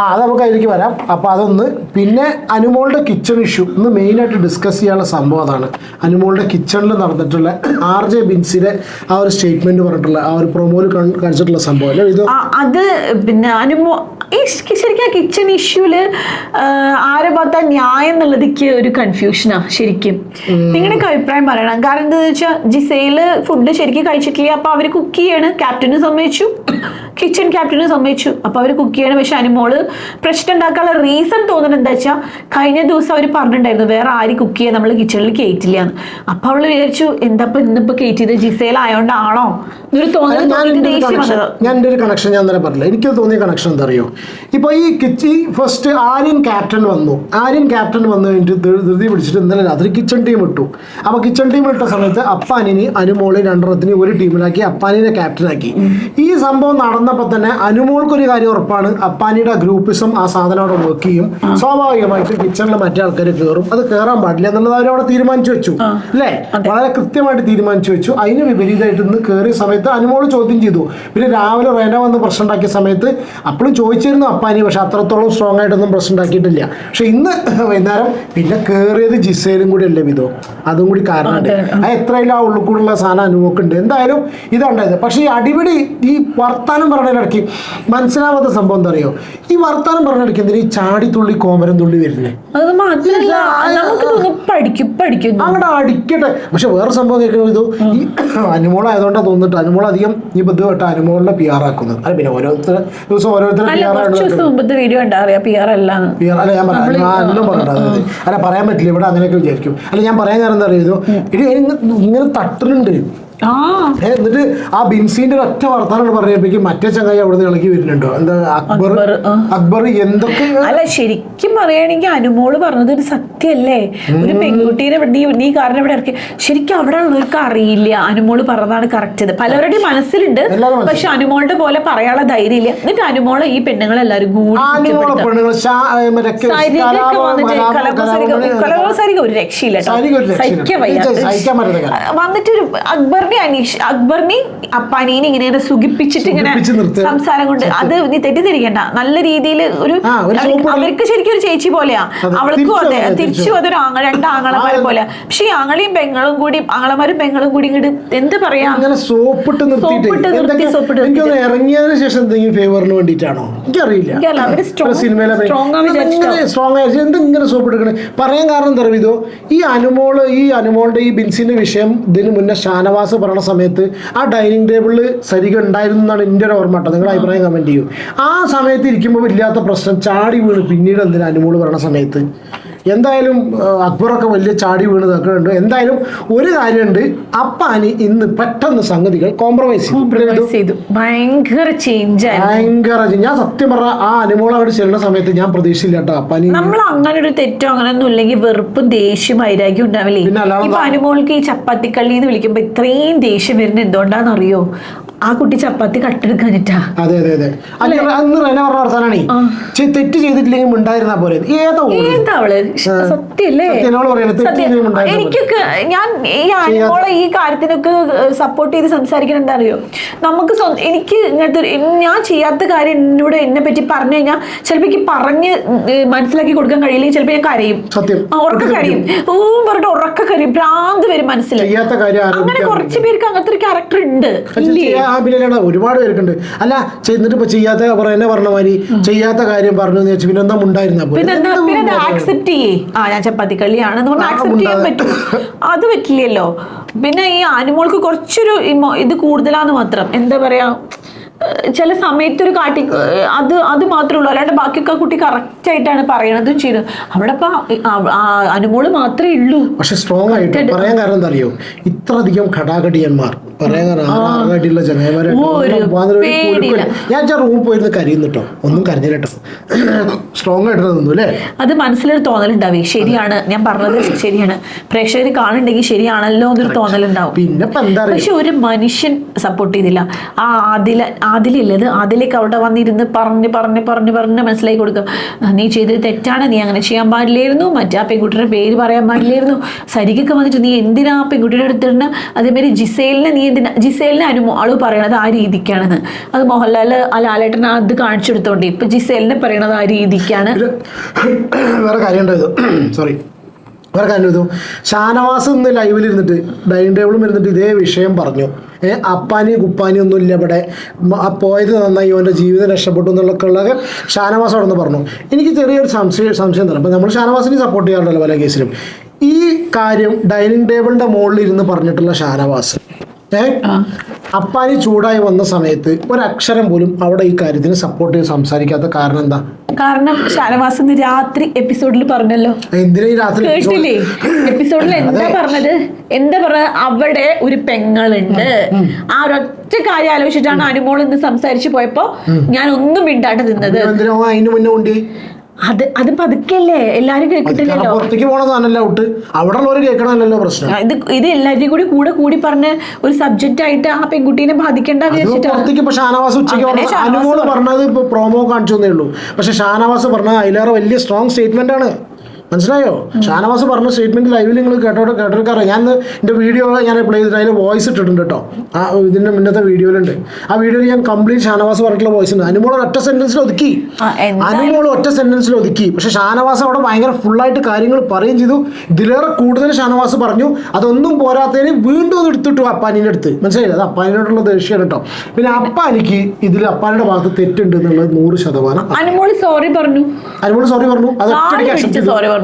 ആ അത് നമുക്ക് അതിലേക്ക് വരാം. അപ്പോൾ അതൊന്ന് പിന്നെ അനുമോളുടെ കിച്ചൺ ഇഷ്യൂ ഇന്ന് മെയിനായിട്ട് ഡിസ്കസ് ചെയ്യാനുള്ള സംഭവം അതാണ്. അനുമോളുടെ കിച്ചണിൽ നടന്നിട്ടുള്ള ആർ ജെ ബിൻസിയുടെ ആ ഒരു സ്റ്റേറ്റ്മെന്റ് പറഞ്ഞിട്ടുള്ള ആ ഒരു പ്രൊമോയിൽ കാണിച്ചിട്ടുള്ള സംഭവം അല്ലേ? ഇത് അത് പിന്നെ അനുമോ ഈ ശരിക്കും ആ കിച്ചൺ ഇഷ്യൂൽ ആരെ ഭാഗത്താ ന്യായം എന്നുള്ളതിക്ക് ഒരു കൺഫ്യൂഷനാ ശരിക്കും. നിങ്ങളുടെ അഭിപ്രായം പറയണം. കാരണം എന്താ വെച്ചാൽ ജിസയിൽ ഫുഡ് ശരിക്കും കഴിച്ചിട്ടില്ല. അപ്പൊ അവർ കുക്ക് ചെയ്യാണ്. ക്യാപ്റ്റന് സമ്മതിച്ചു. കിച്ചൺ ക്യാപ്റ്റന് സമ്മതിച്ചു. അപ്പൊ അവർ കുക്ക് ചെയ്യണം പക്ഷെ അനുമോൾ പ്രശ്നം ഉണ്ടാക്കാനുള്ള റീസൺ തോന്നുന്നത് എന്താ വെച്ചാൽ കഴിഞ്ഞ ദിവസം അവർ പറഞ്ഞിട്ടുണ്ടായിരുന്നു വേറെ ആര് കുക്ക് ചെയ്യാൻ നമ്മൾ കിച്ചണിൽ കയറ്റില്ല എന്ന് അപ്പൊ അവൾ വിചാരിച്ചു എന്താ ഇപ്പൊ ഇന്നിപ്പോ കയറ്റിയത് ജിസേൽ ആയോണ്ടാണോ എന്നൊരു ഞാൻ എന്റെ ഒരു കണക്ഷൻ ഞാൻ തന്നെ പറഞ്ഞില്ല? എനിക്ക് തോന്നിയ കണക്ഷൻ എന്താ അറിയോ? ഇപ്പോൾ ഈ കിച്ചി ഫസ്റ്റ് ആര്യൻ ക്യാപ്റ്റൻ വന്നു. ആര്യൻ ക്യാപ്റ്റൻ വന്നു കഴിഞ്ഞിട്ട് ധൃതി പിടിച്ചിട്ട് ഇന്നലെ രാത്രി കിച്ചൺ ടീം ഇട്ടു. അപ്പോൾ കിച്ചൺ ടീം ഇട്ട സമയത്ത് അപ്പാനിനെ അനുമോളെ രണ്ടെണ്ണത്തിന് ഒരു ടീമിലാക്കി അപ്പാനിനെ ക്യാപ്റ്റനാക്കി ഈ സംഭവം നടന്നപ്പോൾ തന്നെ അനുമോൾക്കൊരു കാര്യം ഉറപ്പാണ്. അപ്പാനിയുടെ ഗ്രൂപ്പിസം ആ സാധനം അവിടെ വർക്ക് ചെയ്യും. സ്വാഭാവികമായിട്ട് കിച്ചണിൽ മറ്റേ ആൾക്കാർ കയറും അത് കയറാൻ പാടില്ല എന്നുള്ളത് അവരവിടെ തീരുമാനിച്ചു വെച്ചു. അല്ലേ? വളരെ കൃത്യമായിട്ട് തീരുമാനിച്ചു വെച്ചു. അതിന് വിപരീതമായിട്ട് ഇന്ന് കയറിയ സമയത്ത് അനുമോൾ ചോദ്യം ചെയ്തു. പിന്നെ രാവിലെ റേന വന്ന് പ്രശ്നം ഉണ്ടാക്കിയ സമയത്ത് അപ്പോഴും ചോദിച്ചിരുന്നു അപ്പാനി പക്ഷെ അത്രത്തോളം സ്ട്രോങ് ആയിട്ടൊന്നും പ്രശ്നം ഉണ്ടാക്കിയിട്ടില്ല. പക്ഷെ ഇന്ന് [laughs] വൈകുന്നേരം പിന്നെ കയറിയത് ജിസേലും കൂടി അല്ലേ വിധോ അതും കൂടി കാരണമുണ്ട് ആ എത്രയിലാ ആ ഉള്ളിൽ കൂടുള്ള സാധനം അനുഭവക്കുണ്ട് എന്തായാലും ഇതുണ്ടായത് പക്ഷേ ഈ അടിപിടി ഈ വർത്താനം പറഞ്ഞതിനിടയ്ക്ക് മനസ്സിലാവാത്ത സംഭവം എന്താ അറിയോ? ഈ വർത്താനം പറഞ്ഞിടയ്ക്ക് എന്തിനാ ഈ ചാടിത്തുള്ളി കോമരം തുള്ളി വരുന്നേ? അത് മാത്രമല്ല നമുക്ക് പഠിക്കും അടിക്കട്ടെ. പക്ഷെ വേറെ സംഭവം കേൾക്കുന്നത് ഇത്? ഈ അനുമോളായതുകൊണ്ടാണ് തോന്നിട്ട് അനുമോൾ അധികം ഈ ബന്ധപ്പെട്ട് അനുമോളിനെ പി ആർ ആക്കുന്നത്. അല്ല പിന്നെ ഓരോരുത്തർ ദിവസം ഓരോരുത്തരെ പി അല്ല ആർ മുമ്പത്തെ video P R P R അല്ല ഞാൻ എല്ലാം പറഞ്ഞിട്ട് അതായത്. അല്ല പറയാൻ പറ്റില്ല ഇവിടെ അങ്ങനെയൊക്കെ വിചാരിക്കും. അല്ല ഞാൻ പറയാൻ കാരണം എന്താ അറിയോ ഇത്? ഇങ്ങനെ തട്ടലുണ്ട്. എന്നിട്ട് ആ ബിൻസിന്റെ ഒറ്റ വർത്താനം പറഞ്ഞപ്പോഴേക്കും മറ്റേ ചങ്ങായി അവിടെ നിന്ന് ഇളകി വരുന്നുണ്ടോ? എന്താ അക്ബർ? അക്ബർ, എന്തൊക്കെ? അല്ല ശരിക്കും പറയുകയാണെങ്കിൽ അനുമോൾ പറഞ്ഞത് ഒരു സത്യല്ലേ? ഒരു പെൺകുട്ടീനെ നീ നീ കാരണം ഇവിടെ ഇറക്കി ശരിക്കും അവിടെ ഉള്ളവർക്ക് അറിയില്ല അനുമോൾ പറഞ്ഞതാണ് കറക്റ്റ് പലരുടെയും മനസ്സിലുണ്ട് പക്ഷെ അനുമോളുടെ പോലെ പറയാനുള്ള ധൈര്യം ഇല്ല. എന്നിട്ട് അനുമോളെ ഈ പെണ്ണുങ്ങളെല്ലാരും കൂടി ഒരു രക്ഷയില്ല. വന്നിട്ട് ഒരു അക്ബറിനെ അനീഷ് അക്ബറിനെ അപ്പാനീനെ ഇങ്ങനെ ഇങ്ങനെ സുഖിപ്പിച്ചിട്ട് ഇങ്ങനെ സംസാരം കൊണ്ട് അത് നീ തെറ്റിദ്ധരിക്കണ്ട. നല്ല രീതിയിൽ ഒരു അവർക്ക് ശരിക്കും ഒരു ചേച്ചി പോലെയാ. അവൾക്കും അതെ തിരിച്ചു. അതൊരു ആങ്ങ രണ്ട് ആങ്ങളമാരെ പോലെ പക്ഷെ ഈ ആങ്ങളെയും പെങ്ങളും കൂടി ആങ്ങളമാരും പെങ്ങളും കൂടി ഇങ്ങോട്ട് എന്ത് പറയാ? അങ്ങനെ സോപ്പിട്ട് സോപ്പിട്ട് നിർത്തി, സോപ്പിട്ട് ഇറങ്ങിയതിന് ശേഷം എന്തെങ്കിലും ഫേവറിന് വേണ്ടിയിട്ടാണോ? എനിക്കറിയില്ല. സ്ട്രോങ് ആയി എന്തിങ്ങനെ സോപ്പ് എടുക്കണേ പറയാൻ കാരണം എന്താ ഇതോ? ഈ അനുമോൾ ഈ അനുമോളുടെ ഈ ബിൻസിന്റെ വിഷയം ഇതിന് മുന്നേ ഷാനവാസ് പറഞ്ഞ സമയത്ത് ആ ഡൈനിങ് ടേബിളിൽ സരിക ഉണ്ടായിരുന്നു എന്നാണ് എന്റെ ഒരു ഓർമ്മ കേട്ടോ. നിങ്ങൾ അഭിപ്രായം കമന്റ് ചെയ്യൂ. ആ സമയത്ത് ഇരിക്കുമ്പോൾ ഇല്ലാത്ത പ്രശ്നം ചാടി വീണ്. പിന്നീട് എന്തിനാ അനുമോൾ പറയുന്ന സമയത്ത്? എന്തായാലും അക്ബറൊക്കെ വലിയ ചാടി വീണതൊക്കെ ഉണ്ട് എന്തായാലും ഒരു കാര്യമുണ്ട്. അപ്പാനി ഇന്ന് പെട്ടെന്ന് സംഗതികൾ കോംപ്രമൈസ് ചെയ്തു. ഭയങ്കര ചേഞ്ച് ഭയങ്കര ഞാൻ സത്യം പറഞ്ഞ ആ അനുമോളം അവിടെ ചെല്ലുന്ന സമയത്ത് ഞാൻ പ്രതീക്ഷയില്ല കേട്ടോ അപ്പാനി. നമ്മൾ അങ്ങനെ ഒരു തെറ്റോ അങ്ങനെ ഒന്നും ഇല്ലെങ്കിൽ വെറുപ്പും ദേഷ്യം വൈരാഗ്യം ഉണ്ടാവില്ലേ? ഇപ്പൊ അനുമോൾക്ക് ഈ ചപ്പാത്തിക്കള്ളി എന്ന് വിളിക്കുമ്പോ ഇത്രയും ദേഷ്യം വരുന്നത് എന്തുകൊണ്ടാന്ന് അറിയോ ആ കുട്ടി ചപ്പാത്തി കട്ടെടുക്കാനിട്ടാ അതെ അതെ അതെ. അന്ന് അന്ന് റെന പറഞ്ഞ വർത്താനാണേ. തെറ്റ് ചെയ്തിട്ടില്ലെങ്കിൽ ഉണ്ടായിരുന്ന പോലെ ഏതാ ഓൾ? സത്യല്ലേ. എനിക്കൊക്കെ ഞാൻ ഈ അനുമോളെ ഈ കാര്യത്തിനൊക്കെ സപ്പോർട്ട് ചെയ്ത് സംസാരിക്കണം എന്താ അറിയോ നമുക്ക് എനിക്ക് ഇങ്ങനത്തെ ഞാൻ ചെയ്യാത്ത കാര്യം എന്നോട് എന്നെ പറ്റി പറഞ്ഞു കഴിഞ്ഞാൽ ചിലപ്പോ എനിക്ക് പറഞ്ഞ് മനസ്സിലാക്കി കൊടുക്കാൻ കഴിയില്ലെങ്കിൽ ചിലപ്പോ ഞാൻ കരയും. ഉറക്ക കരയും. ഊ പറഞ്ഞിട്ട് ഉറക്ക കരയും. ഭ്രാന്ത് വരും മനസ്സിൽ അങ്ങനെ കുറച്ച് പേർക്ക് അങ്ങനത്തെ ഒരു ക്യാരക്ടർ ഉണ്ട്. പിന്നെ ഒരുപാട് പേർക്കുണ്ട് അല്ല എന്നിട്ട് ഇപ്പൊ ചെയ്യാത്ത എന്നെ പറഞ്ഞ മാതിരി ചെയ്യാത്ത കാര്യം പറഞ്ഞു എന്ന് വെച്ച് പിന്നെ ഒന്നും ഉണ്ടായിരുന്ന ആക്സെപ്റ്റ് ചെയ്യേ? ആ ഞാൻ ചപ്പാത്തി പറഞ്ഞാൽ ആക്സെപ്റ്റ് ചെയ്യാൻ. പറ്റും. അത് പറ്റില്ലല്ലോ. പിന്നെ ഈ ആനിമോൾക്ക് കുറച്ചൊരു ഇത് കൂടുതലാന്ന് മാത്രം. എന്താ പറയാ? ചില സമയത്തൊരു കാട്ടി അത് അത് മാത്രമേ ഉള്ളൂ. അല്ലാണ്ട് ബാക്കിയൊക്കെ കുട്ടി കറക്റ്റ് ആയിട്ടാണ് പറയണതും ചെയ്യുന്നത് അവിടെ ഇപ്പൊ ആ- ആ അനുമോൾ മാത്രമേ ഉള്ളൂ. പക്ഷെ സ്ട്രോങ് ആയിട്ട് പറയാൻ കാരണം എന്താ അറിയോ ഇത്ര അധികം ഘടാഘടിയന്മാർ. പറയാൻ കാരണം ആറാടിയുള്ള ഞാൻ റൂമിൽ പോയിരുന്ന് കരയുന്നിട്ടോ ഒന്നും കരഞ്ഞില്ല കേട്ടോ സ്ട്രോങ് [clears throat] ആയിട്ട് നിന്നു അല്ലേ? അത് മനസ്സിലൊരു തോന്നലുണ്ടാവേ. ശരിയാണ്. ഞാൻ പറഞ്ഞത് ശരിയാണ്. പ്രേക്ഷകർ കാണുന്നുണ്ടെങ്കിൽ ശരിയാണല്ലോ എന്നൊരു തോന്നലുണ്ടാവും. പിന്നെ പക്ഷെ ഒരു മനുഷ്യൻ സപ്പോർട്ട് ചെയ്തില്ല. ആ ആദില ആദിലല്ലത് അതിലേക്ക് അവിടെ വന്നിരുന്ന് പറഞ്ഞ് പറഞ്ഞ് പറഞ്ഞ് പറഞ്ഞ് മനസ്സിലാക്കി കൊടുക്കുക. നീ ചെയ്തത് തെറ്റാണ് നീ അങ്ങനെ ചെയ്യാൻ പാടില്ലായിരുന്നു മറ്റേ ആ പെൺകുട്ടിയുടെ പേര് പറയാൻ പാടില്ലായിരുന്നു. സരികൊക്കെ വന്നിട്ട് നീ എന്തിനാ ആ പെൺകുട്ടിയുടെ അടുത്തിടുന്ന അതേമാതിരി ജിസേലിനെ നീ എന്തിനാ ജിസേലിനെ അനു ആൾ പറയണത് ആ രീതിക്കാണെന്ന്. അത് മോഹൻലാൽ ആ ലാലേട്ടൻ അത് കാണിച്ചു കൊടുത്തോണ്ട് ഇപ്പൊ ജിസേലിനെ പറയണത് ആ രീതിക്കാണ്. വേറെ കാര്യം സോറി വേറെ കാര്യം ഷാനവാസ് ഇന്ന് ലൈവിൽ ഇരുന്നിട്ട് ഡൈനിങ് ടേബിളും ഇരുന്നിട്ട് ഇതേ വിഷയം പറഞ്ഞു. അപ്പാനി കുപ്പാനി ഒന്നും ഇല്ല ഇവിടെ. പോയത് നന്നായി ഇവന്റെ ജീവിതം രക്ഷപ്പെട്ടു എന്നുള്ള ഉള്ളത് ഷാനവാസ് അവിടെ നിന്ന് പറഞ്ഞു. എനിക്ക് ചെറിയൊരു സംശയം സംശയം തരാം. നമ്മൾ ഷാനവാസിനെ സപ്പോർട്ട് ചെയ്യാറുണ്ടല്ലോ പല കേസിലും. ഈ കാര്യം ഡൈനിങ് ടേബിളിന്റെ മുകളിൽ ഇരുന്ന് പറഞ്ഞിട്ടുള്ള ഷാനവാസ്. ഏ? അപ്പാനി ചൂടായി വന്ന സമയത്ത് ഒരക്ഷരം പോലും അവിടെ ഈ കാര്യത്തിന് സപ്പോർട്ട് ചെയ്ത് സംസാരിക്കാത്ത കാരണം എന്താ? കാരണം ഷാനവാസ് രാത്രി എപ്പിസോഡിൽ പറഞ്ഞല്ലോ. എന്തിനാ രാത്രി കേട്ടില്ലേ? എപ്പിസോഡിൽ എന്താ പറഞ്ഞത്? എന്താ പറഞ്ഞത്? അവിടെ ഒരു പെങ്ങളുണ്ട്. ആ ഒരൊറ്റ കാര്യം ആലോചിച്ചിട്ടാണ് അനുമോൾ ഇന്ന് സംസാരിച്ചു പോയപ്പോ ഞാൻ ഒന്നും മിണ്ടാട്ട് നിന്നത്. അതിന് മുന്നേ അത് അത് പതുക്കല്ലേ എല്ലാരും കേൾക്കിട്ടില്ലല്ലോ പുറത്തേക്ക് പോണ സാധനമല്ല ഔട്ട്. അവിടെ ഉള്ളവർ കേൾക്കണമല്ലോ പ്രശ്നം ഇത് ഇത് എല്ലാവരും കൂടി കൂടെ കൂടി പറഞ്ഞ ഒരു സബ്ജക്റ്റ് ആയിട്ട് ആ പെൺകുട്ടീനെ ബാധിക്കേണ്ട പുറത്തേക്ക് ഇപ്പൊ ഷാനവാസ് ഉച്ചയ്ക്ക് അനുമോൾ പറഞ്ഞത് ഇപ്പൊ പ്രോമോ കാണിച്ചു തന്നേ ഉള്ളൂ. പക്ഷെ ഷാനവാസ് പറഞ്ഞത് അതിലേറെ വലിയ സ്ട്രോങ് സ്റ്റേറ്റ്മെന്റ് ആണ്. മനസ്സിലായോ? ഷാനവാസ് പറഞ്ഞ സ്റ്റേറ്റ്മെന്റ് ലൈവിൽ നിങ്ങൾ കേട്ടോട്ടോ കേട്ടോർക്കറിയാം ഞാൻ എന്റെ എന്റെ വീഡിയോ ഞാൻ പ്ലേ ചെയ്തിട്ട് അതിൽ വോയിസ് ഇട്ടിട്ടുണ്ട് കേട്ടോ. ആ ഇതിന്റെ മുന്നത്തെ വീഡിയോയിലുണ്ട്. ആ വീഡിയോയിൽ ഞാൻ കംപ്ലീറ്റ് ഷാനവാസ് പറഞ്ഞിട്ടുള്ള വോയിസ് ഉണ്ട്. അനുമോൾ ഒറ്റ സെന്റൻസിൽ ഒതുക്കി. അനുമോൾ ഒറ്റ സെന്റൻസിൽ ഒതുക്കി. പക്ഷെ ഷാനവാസ് അവിടെ ഭയങ്കര ഫുള്ളായിട്ട് കാര്യങ്ങൾ പറയുകയും ചെയ്തു. ഇതിലേറെ കൂടുതൽ ഷാനവാസ് പറഞ്ഞു. അതൊന്നും പോരാത്തതിന് വീണ്ടും അത് എടുത്തിട്ടു അപ്പാനിന്റെ അടുത്ത്. മനസ്സിലായില്ല? അത് അപ്പാനിനോടുള്ള ദേഷ്യമാണ് കേട്ടോ. പിന്നെ അപ്പാനിക്ക് ഇതിൽ അപ്പാനിയുടെ ഭാഗത്ത് തെറ്റുണ്ട് എന്നുള്ളത് നൂറ് ശതമാനം അനുമോൾ സോറി പറഞ്ഞു. അനുമോൾ സോറി പറഞ്ഞു. അത് സോറി പറഞ്ഞു.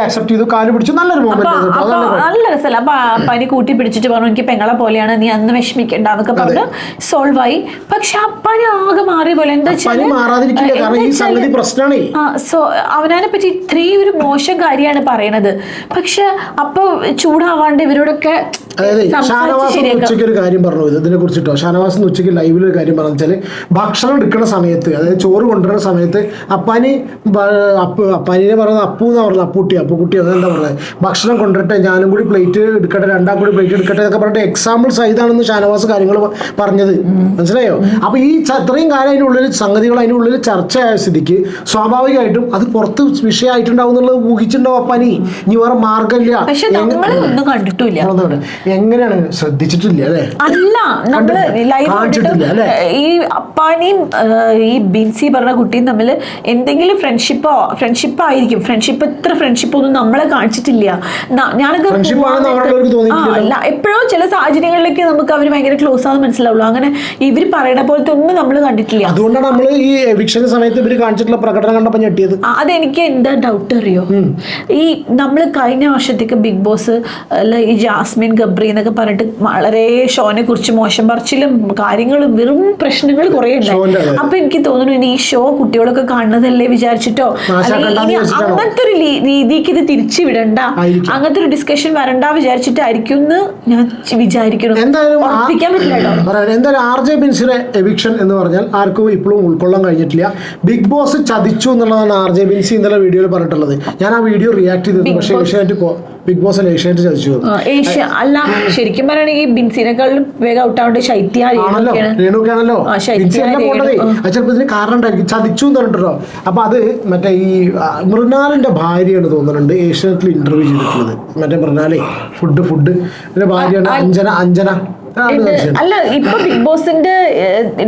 ആക്സെപ്റ്റ് ചെയ്തു. കാൽ പിടിച്ചു. നല്ലൊരു നല്ല രസമല്ല അപ്പൊ പനി കൂട്ടി പിടിച്ചിട്ട് പറഞ്ഞു എനിക്ക് പെങ്ങളെ പോലെയാണ്. നീ അന്ന് വിഷമിക്കണ്ട എന്നൊക്കെ പറഞ്ഞു സോൾവ് ആയി. പക്ഷെ പനി ആകെ മാറിയ പോലെ. എന്താ സോ അവനെ പറ്റി ഇത്രയും ഒരു മോശം കാര്യമാണ് പറയണത്. പക്ഷെ അപ്പൊ ചൂടാവാണ്ട് ഇവരോടൊക്കെ ഉച്ചയ്ക്ക് ഒരു കാര്യം പറഞ്ഞു. ഇത് ഇതിനെ കുറിച്ചിട്ടോ? ഷാനവാസ് ഉച്ചയ്ക്ക് ലൈവിൽ ഒരു കാര്യം പറഞ്ഞു. വെച്ചാൽ ഭക്ഷണം എടുക്കുന്ന സമയത്ത് അതായത് ചോറ് കൊണ്ടുവരുന്ന സമയത്ത് അപ്പാനി ബ- അപ്പാനിനെ പറയുന്നത് അപ്പു എന്നാ പറഞ്ഞത്? അപ്പൂട്ടി. അപ്പുക്കുട്ടി അതെന്താ പറയുന്നത് ഭക്ഷണം കൊണ്ടിട്ട് ഞാനും കൂടി പ്ലേറ്റ് എടുക്കട്ടെ രണ്ടാം കൂടി പ്ലേറ്റ് എടുക്കട്ടെ എന്നൊക്കെ പറഞ്ഞിട്ട് എക്സാമ്പിൾ സഹിതാണെന്ന് ഷാനവാസ് കാര്യങ്ങൾ പറഞ്ഞത്. മനസ്സിലായോ? അപ്പൊ ഈ ഇത്രയും കാലം അതിനുള്ളിൽ സംഗതികൾ അതിനുള്ളിൽ ചർച്ചയായ സ്ഥിതിക്ക് സ്വാഭാവികമായിട്ടും അത് പുറത്ത് വിഷയമായിട്ടുണ്ടാവും എന്നുള്ളത് ഊഹിച്ചിട്ടുണ്ടാവും അപ്പാനി ഇനി വേറെ മാർഗമില്ല എങ്ങനെയാണ് ശ്രദ്ധിച്ചിട്ടില്ല അല്ലേ? അല്ല നമ്മൾ? ഈ അപ്പാനിയും ഈ ബിൻസി പറഞ്ഞ കുട്ടിയും തമ്മിൽ എന്തെങ്കിലും ഫ്രണ്ട്ഷിപ്പോ ഫ്രണ്ട്ഷിപ്പ് ആയിരിക്കും. ഫ്രണ്ട്ഷിപ്പ് ഇത്ര ഫ്രണ്ട്ഷിപ്പ് ഒന്നും നമ്മളെ കാണിച്ചിട്ടില്ല. ഞാനൊക്കെ അല്ല എപ്പോഴോ ചില സാഹചര്യങ്ങളിലൊക്കെ നമുക്ക് അവർ ഭയങ്കര ക്ലോസ് ആണെന്ന് മനസ്സിലാവുള്ളൂ. അങ്ങനെ ഇവർ പറയണ പോലത്തെ ഒന്നും നമ്മൾ കണ്ടിട്ടില്ല. അതുകൊണ്ടാണ് നമ്മൾ ഈ എവിക്ഷൻ സമയത്ത് ഇവർ കാണിച്ചിട്ടുള്ള പ്രകടനം കണ്ടപ്പോൾ ഞെട്ടിയത്. അതെനിക്ക് എന്താ ഡൗട്ട് അറിയോ? ഈ നമ്മൾ കഴിഞ്ഞ വർഷത്തേക്ക് ബിഗ് ബോസ് അല്ല ഈ ജാസ്മിൻ ഗബ്രി എന്നൊക്കെ പറഞ്ഞിട്ട് വളരെ ഷോനെ കുറിച്ച് മോശം പറച്ചിലും കാര്യങ്ങളും വെറും പ്രശ്നങ്ങൾ കുറെ ഉണ്ടായി. അപ്പൊ എനിക്ക് തോന്നുന്നു ഇനി ഈ ഷോ കുട്ടികളൊക്കെ കാണുന്നതല്ലേ വിചാരിച്ചിട്ടോ? അല്ലെങ്കിൽ ഇനി വിചാരിച്ചിട്ടാണോ? അങ്ങനത്തെ ഒരു രീതിക്ക് ഇത് തിരിച്ചു വിടണ്ട. അങ്ങനത്തെ ഒരു ഡിസ്കഷൻ വരണ്ട വിചാരിച്ചിട്ടായിരിക്കും എന്ന് ഞാൻ വിചാരിക്കുന്നു എന്തായാലും. എന്തായാലും ആർ ജെ ബിൻസിനെ എവിക്ഷൻ എന്ന് പറഞ്ഞാൽ ആർക്കും ഇപ്പോഴും ഉൾക്കൊള്ളാൻ കഴിഞ്ഞിട്ടില്ല ബിഗ് ബോസ് ചതിച്ചു എന്നുള്ളതാണ് ആർ ജെ ബിൻസി ഇന്നലെ വീഡിയോയിൽ പറഞ്ഞിട്ടുള്ളത് ഞാൻ ആ വീഡിയോ റിയാക്ട് ചെയ്തിരുന്നു പക്ഷേ Boss. ബിഗ് ബോസ് ഏഷ്യാനെറ്റ് ചതിച്ചു ഏഷ്യ അല്ല ശരിക്കും പറയുകയാണെങ്കിൽ ബിൻസിനെക്കാളും വേഗം ഔട്ട് ശൈത്യ ആണല്ലോ. രേണുക്കാണല്ലോ. ഇതിന് കാരണം ഉണ്ടായിരിക്കും ചതിച്ചു എന്ന് പറഞ്ഞിട്ടോ അപ്പൊ അത് മറ്റേ ഈ മൃണാലിന്റെ ഭാര്യയാണ് തോന്നുന്നുണ്ട് ഏഷ്യാനെറ്റിൽ ഇന്റർവ്യൂ ചെയ്തിട്ടുള്ളത്. മറ്റേ മൃണാലേ ഫുഡ് ഫുഡ് ഭാര്യയാണ്. അഞ്ജന അഞ്ജന. അല്ല ഇപ്പൊ ബിഗ് ബോസിന്റെ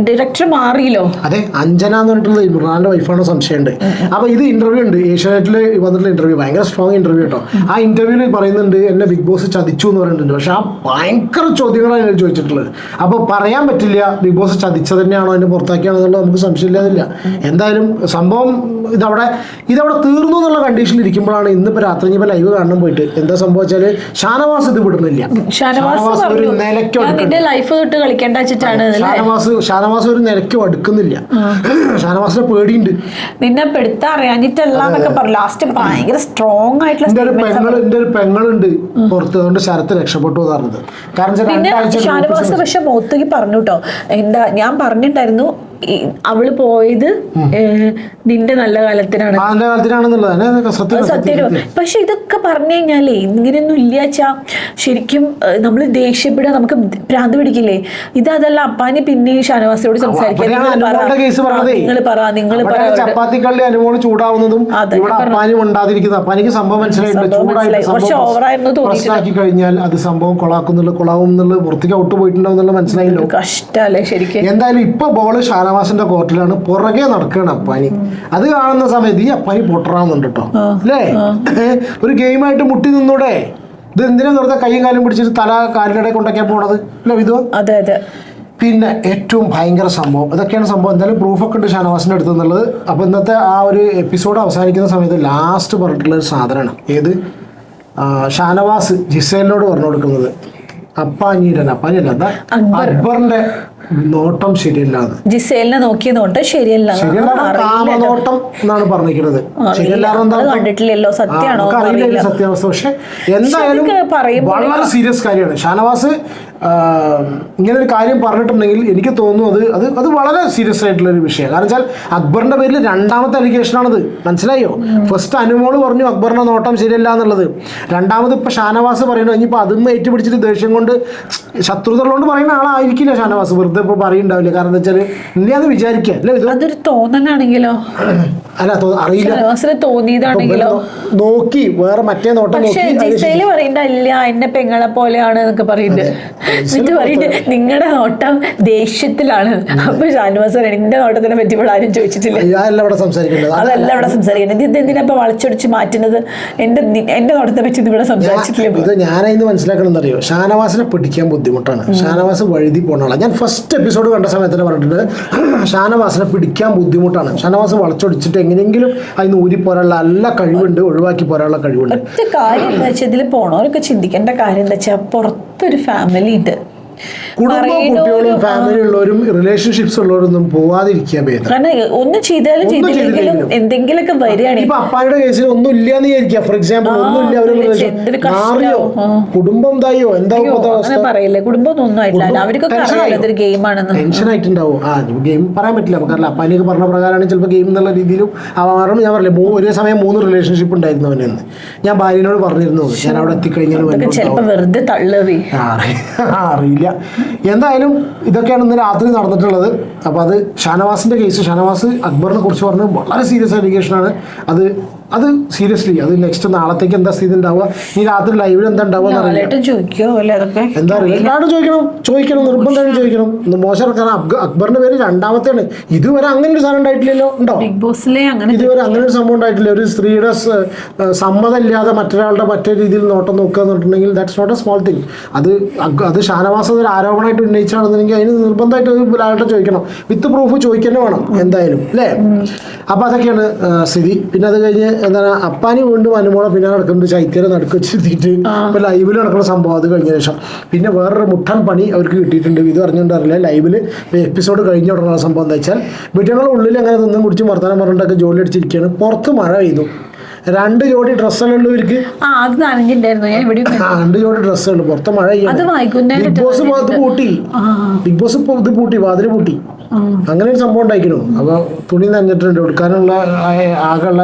ഡയറക്ടർ മാറിയല്ലോ? അതെ അഞ്ജന എന്ന് പറഞ്ഞിട്ടുള്ള ഇമ്രാന്റെ വൈഫാണ് സംശയമുണ്ട്. അപ്പൊ ഇത് ഇന്റർവ്യൂ ഉണ്ട്. ഏഷ്യാനെറ്റിൽ വന്നിട്ടുള്ള ഇന്റർവ്യൂ ഭയങ്കര സ്ട്രോങ് ഇന്റർവ്യൂ കേട്ടോ ആ ഇന്റർവ്യൂവിൽ പറയുന്നുണ്ട് എന്നെ ബിഗ് ബോസ് ചതിച്ചു എന്ന് പറയുന്നുണ്ട് പക്ഷെ ആ ഭയങ്കര ചോദ്യങ്ങളാണ് എന്നോട് ചോദിച്ചിട്ടുള്ളത്. അപ്പൊ പറയാൻ പറ്റില്ല ബിഗ് ബോസ് ചതിച്ചത് തന്നെയാണോ? എന്നെ പുറത്താക്കിയാണോ എന്നുള്ളത് നമുക്ക് സംശയമില്ലാതില്ല. എന്തായാലും സംഭവം ഇതവിടെ ഇതവിടെ തീർന്നു എന്നുള്ള കണ്ടീഷനിൽ ഇരിക്കുമ്പോഴാണ് ഇന്നിപ്പോ രാത്രി ഇപ്പൊ ലൈവ് കാണാൻ പോയിട്ട്. എന്താ സംഭവിച്ചാൽ ഷാനവാസ് ഇത് വിടുന്നില്ല. ഷാനവാസ് ഒരു നിലയ്ക്കും നിന്റെ ലൈഫ് തൊട്ട് കളിക്കേണ്ട വെച്ചിട്ടാണ് ഷാനവാസ് ഷാനവാസ് ഒരു നിലയ്ക്കും അടുക്കുന്നില്ല ഷാനവാസിനെ പേടിയുണ്ട്. നിന്നെ പെടുത്താ അറിയാഞ്ഞിട്ടല്ല എന്നൊക്കെ പറഞ്ഞു. ലാസ്റ്റ് ഭയങ്കര സ്ട്രോങ് ആയിട്ടുള്ള എന്റെ ഒരു പെങ്ങൾ എന്റെ ഒരു പെങ്ങളുണ്ട് പുറത്ത്. അതുകൊണ്ട് ശരത്ത് രക്ഷപ്പെട്ടു പറഞ്ഞത്. കാരണം ഷാനവാസ് പക്ഷെ മുഖത്തേക്ക് പറഞ്ഞു കേട്ടോ എന്താ ഞാൻ പറഞ്ഞിട്ടായിരുന്നു ഈ അവൾ പോയത് നിന്റെ നല്ല കാലത്തിനാണ്. പക്ഷെ ഇതൊക്കെ പറഞ്ഞു കഴിഞ്ഞാലേ ഇങ്ങനെയൊന്നും ഇല്ലാച്ചാ ശരിക്കും നമ്മൾ ദേഷ്യപ്പെടുക നമുക്ക് ഭ്രാന്ത് പിടിക്കില്ലേ? ഇത് അതല്ല അപ്പാനി പിന്നെ ഷാനവാസിയോട് സംസാരിക്കാൻ നിങ്ങൾ പറ. ചൂടാവുന്നതും അതെ, ഇവിടെ ഞാൻ അപ്പാനും ഉണ്ടാതിരിക്കുന്നത്. അപ്പാനിക്ക് സംഭവം മനസ്സിലായിട്ടുണ്ട് കഴിഞ്ഞാൽ അത് സംഭവം കൊളാക്കുന്നുള്ള കൊളാവും എന്നുള്ളത് പുറത്തേക്ക് ഔട്ട് പോയിട്ടുണ്ടാവും എന്നുള്ള മനസ്സിലായല്ലോ കഷ്ടല്ലേ ശരിക്കും. എന്തായാലും ഇപ്പൊ ബോൾ ഷാനവാസിന്റെ കോർട്ടിലാണ് പുറകെ നടക്കുകയാണ് അപ്പാനി അത് കാണുന്ന സമയത്ത് ഈ അപ്പാനി പൊട്ടറാവുന്നുണ്ട് കേട്ടോ അല്ലേ? [laughs] ഒരു ഗെയിമായിട്ട് മുട്ടി നിന്നൂടെ? ഇത് എന്തിനാ വെറുതെ കൈയും കാലും പിടിച്ചിട്ട് തല കാലിനിടെ കൊണ്ടൊക്കെ പോണത്? അല്ലേ വിധു? അതെ അതെ. പിന്നെ ഏറ്റവും ഭയങ്കര സംഭവം. ഇതൊക്കെയാണ് സംഭവം. എന്തായാലും പ്രൂഫൊക്കെ ഉണ്ട് ഷാനവാസിന്റെ അടുത്ത് എന്നുള്ളത് അപ്പോൾ ഇന്നത്തെ ആ ഒരു എപ്പിസോഡ് അവസാനിക്കുന്ന സമയത്ത് ലാസ്റ്റ് പറഞ്ഞിട്ടുള്ള ഒരു സാധനമാണ്. ഏത്? ഷാനവാസ് ജിസേലിനോട് പറഞ്ഞു കൊടുക്കുന്നത്. അപ്പാഞ്ഞിരൻ. അപ്പാഞ്ഞില്ല എന്താ? അക്ബറിന്റെ നോട്ടം ശരിയല്ലാന്ന് ജിസേലിനെ നോക്കിയതുകൊണ്ട് ശരിയല്ല കാമനോട്ടം എന്നാണ് പറഞ്ഞിരിക്കുന്നത്. കണ്ടിട്ടില്ലല്ലോ നമുക്കറിയില്ല അറിയില്ല. സത്യാവസ്ഥ. പക്ഷെ എന്തായാലും വളരെ സീരിയസ് കാര്യമാണ്. ഷാനവാസ് ഇങ്ങനെ ഒരു കാര്യം പറഞ്ഞിട്ടുണ്ടെങ്കിൽ എനിക്ക് തോന്നുന്നു അത് അത് അത് വളരെ സീരിയസ് ആയിട്ടുള്ള ഒരു വിഷയം. കാരണം വെച്ചാൽ അക്ബറിന്റെ പേരിൽ രണ്ടാമത്തെ അലിഗേഷൻ ആണത്. മനസ്സിലായോ? ഫസ്റ്റ് അനുമോൾ പറഞ്ഞു അക്ബറിന്റെ നോട്ടം ശരിയല്ല എന്നുള്ളത്. രണ്ടാമത് ഇപ്പൊ ഷാനവാസ് പറയുന്നത് ഇനിയിപ്പോ അതും ഏറ്റുപിടിച്ചിട്ട് ദേഷ്യം കൊണ്ട് ശത്രുതകളോണ്ട് ഉള്ളതുകൊണ്ട് പറയുന്ന ആളായിരിക്കില്ല ഷാനവാസ്. വെറുതെ ഇപ്പൊ പറയുണ്ടാവില്ല. കാരണം എന്താ വെച്ചാൽ ഇനി അത് വിചാരിക്കുക അല്ലേ ഇത് അതൊരു തോന്നലാണെങ്കിലോ? അല്ല തോ- അറിയില്ല. തോന്നിയതാണെങ്കിലോ? നോക്കി വേറെ മറ്റേ നോട്ടം പക്ഷെ നോക്കി അതിന് ജിസയിൽ പറയണ്ട ഇല്ല എന്നെ പെങ്ങളെ പോലെയാണ് എന്നൊക്കെ പറയുന്നത് എന്നിട്ട് നിങ്ങളുടെ നോട്ടം ദേഷ്യത്തിലാണ്. അപ്പൊ ഷാനുവാസ് പറയണ എന്റെ നോട്ടത്തിനെ പറ്റി ഇവിടെ ആരും ചോദിച്ചിട്ടില്ല. ഞാനല്ല ഇവിടെ സംസാരിക്കേണ്ടത്. അതല്ല ഇവിടെ സംസാരിക്കുന്നത് ഇത് എന്തിനാ ഇപ്പൊ വളച്ചൊടിച്ച് മാറ്റുന്നത്? എന്റെ നി- എന്റെ നോട്ടത്തെ പറ്റി ഇവിടെ സംസാരിച്ചിട്ടില്ല ഇത് ഞാനതിന്ന് മനസ്സിലാക്കണം എന്നറിയോ ഷാനവാസിനെ പിടിക്കാൻ ബുദ്ധിമുട്ടാണ്. ഷാനവാസ് വഴുതി പോണാളാണ് ഞാൻ ഫസ്റ്റ് എപ്പിസോഡ് കണ്ട സമയത്ത് തന്നെ പറഞ്ഞിട്ടുണ്ട്. ഷാനവാസിനെ പിടിക്കാൻ ബുദ്ധിമുട്ടാണ്. ഷാനവാസ് വളച്ചൊടിച്ചിട്ട് എങ്ങനെയെങ്കിലും അതിന് ഊരി പോരാനുള്ള നല്ല കഴിവുണ്ട് ഒഴിവാക്കി പോരാനുള്ള കഴിവുണ്ട്. കാര്യം എന്താ വെച്ചാൽ ഇതിൽ പോണവരൊക്കെ ചിന്തിക്കേണ്ട കാര്യം എന്താ വെച്ചാൽ പുറത്തൊരു ഫാമിലി ഉണ്ട് കുടുംബവും കുട്ടികളും ഫാമിലി ഉള്ളവരും റിലേഷൻഷിപ്സ് ഉള്ളവരൊന്നും പോവാതിരിക്കാൻ ഭേദം കാരണം ഒന്നും ചെയ്താലും ഒന്നും ചെയ്തില്ലെങ്കിലും ചെയ്തില്ലെങ്കിലും. എന്തെങ്കിലുമൊക്കെ വരികയാണെങ്കിൽ ഇപ്പൊ അപ്പായുടെ കേസിൽ ഒന്നും ഇല്ലാന്ന് വിചാരിക്കാം ഫോർ എക്സാമ്പിൾ ഒന്നും ഇല്ല അവർ. മാറിയോ. കുടുംബം തായോ എന്താ പറയില്ലേ. കുടുംബം ഒന്നും ആയിട്ടില്ല. അവർക്കൊക്കെ ഗെയിമാണെന്ന് ടെൻഷൻ ആയിട്ടുണ്ടാവും. ആ ഗെയിം പറയാൻ പറ്റില്ല. നമുക്കറിയില്ല അപ്പാനിയൊക്കെ പറഞ്ഞ പ്രകാരമാണ് ചിലപ്പോൾ ഗെയിം എന്നുള്ള രീതിയിലും അവരും ഞാൻ പറഞ്ഞില്ലേ ഒരേ സമയം മൂന്ന് റിലേഷൻഷിപ്പ് ഉണ്ടായിരുന്നു അവനെന്ന് ഞാൻ ഭാര്യനോട് പറഞ്ഞിരുന്നു ഞാൻ അവിടെ എത്തിക്കഴിഞ്ഞാൽ ഇതൊക്കെ അറിയില്ല എന്തായാലും ഇതൊക്കെയാണ് ഇന്ന് രാത്രി നടന്നിട്ടുള്ളത്. അപ്പോൾ അത് ഷാനവാസിന്റെ കേസ് ഷാനവാസ് അക്ബറിനെ കുറിച്ച് പറഞ്ഞ് വളരെ സീരിയസ് അലിഗേഷനാണ് അത് അത് സീരിയസ്ലി അത് നെക്സ്റ്റ് നാളത്തേക്ക് എന്താ സ്ഥിതി ഉണ്ടാവുക? ഈ രാത്രി ലൈവിൽ എന്താ ഉണ്ടാവുക എന്താ എല്ലാവരും ചോദിക്കണം. ചോദിക്കണം നിർബന്ധമായിട്ട് ചോദിക്കണം. മോശം കാരണം അക്ബറിന്റെ പേര് രണ്ടാമത്തെയാണ്. ഇതുവരെ അങ്ങനെ ഒരു സാധനം ഉണ്ടായിട്ടില്ലല്ലോ. ഉണ്ടോ? ബിഗ് ബോസിലെ അങ്ങനെ ഇതുവരെ അങ്ങനെ ഒരു സംഭവം ഉണ്ടായിട്ടില്ല. ഒരു സ്ത്രീയുടെ സമ്മതമില്ലാതെ ഏഹ് സമ്മതം ഇല്ലാതെ മറ്റൊരാളുടെ മറ്റേ രീതിയിൽ നോട്ടം നോക്കുക എന്നുണ്ടെങ്കിൽ that's not a small thing അത് അത് ഷാനവാസ് ഒരു ആരോപണമായിട്ട് ഉന്നയിച്ചാണെന്നുണ്ടെങ്കിൽ അതിന് നിർബന്ധമായിട്ട് ലായിട്ട് ചോദിക്കണം. വിത്ത് പ്രൂഫ് ചോദിക്കാൻ വേണം എന്തായാലും. അല്ലേ? അപ്പോൾ അതൊക്കെയാണ് സ്ഥിതി. പിന്നെ അത് കഴിഞ്ഞ് എന്താണ് അപ്പാനി വീണ്ടും അനുമോളെ പിന്നെ നടക്കുന്നത് ശൈത്യരെ നടക്ക് വെച്ചിട്ട് ഇപ്പൊ ലൈവിൽ നടക്കുന്ന സംഭവം അത് കഴിഞ്ഞ ശേഷം. പിന്നെ വേറൊരു മുട്ടൻ പണി അവർക്ക് കിട്ടിയിട്ടുണ്ട്. ഇത് പറഞ്ഞുകൊണ്ടറിയില്ല ലൈവിൽ എപ്പിസോഡ് കഴിഞ്ഞ ഉടനെ സംഭവം എന്താ വെച്ചാൽ വീട്ടുകളുടെ ഉള്ളിൽ അങ്ങനെ നിന്നും കുടിച്ച് വർത്തമാനം പറഞ്ഞിട്ടൊക്കെ ജോലി അടിച്ചിരിക്കുകയാണ്. പുറത്ത് മഴ പെയ്തു. രണ്ട് ജോഡി ഡ്രസ്സല്ലേ ഇവർക്ക്? ആ അത് നനഞ്ഞിട്ടുണ്ടായിരുന്നു ഞാൻ ഇവിടെ രണ്ട് ജോഡി ഡ്രസ്സുകൾ പുറത്ത് മഴ ബിഗ് ബോസ് പൂട്ടി. ബിഗ് ബോസ് ഇത് പൂട്ടി. വാതിൽ പൂട്ടി. അങ്ങനെ ഒരു സംഭവം ഉണ്ടായിരിക്കണു അപ്പൊ തുണി നനഞ്ഞിട്ടുണ്ട്. എടുക്കാനുള്ള ആകെയുള്ള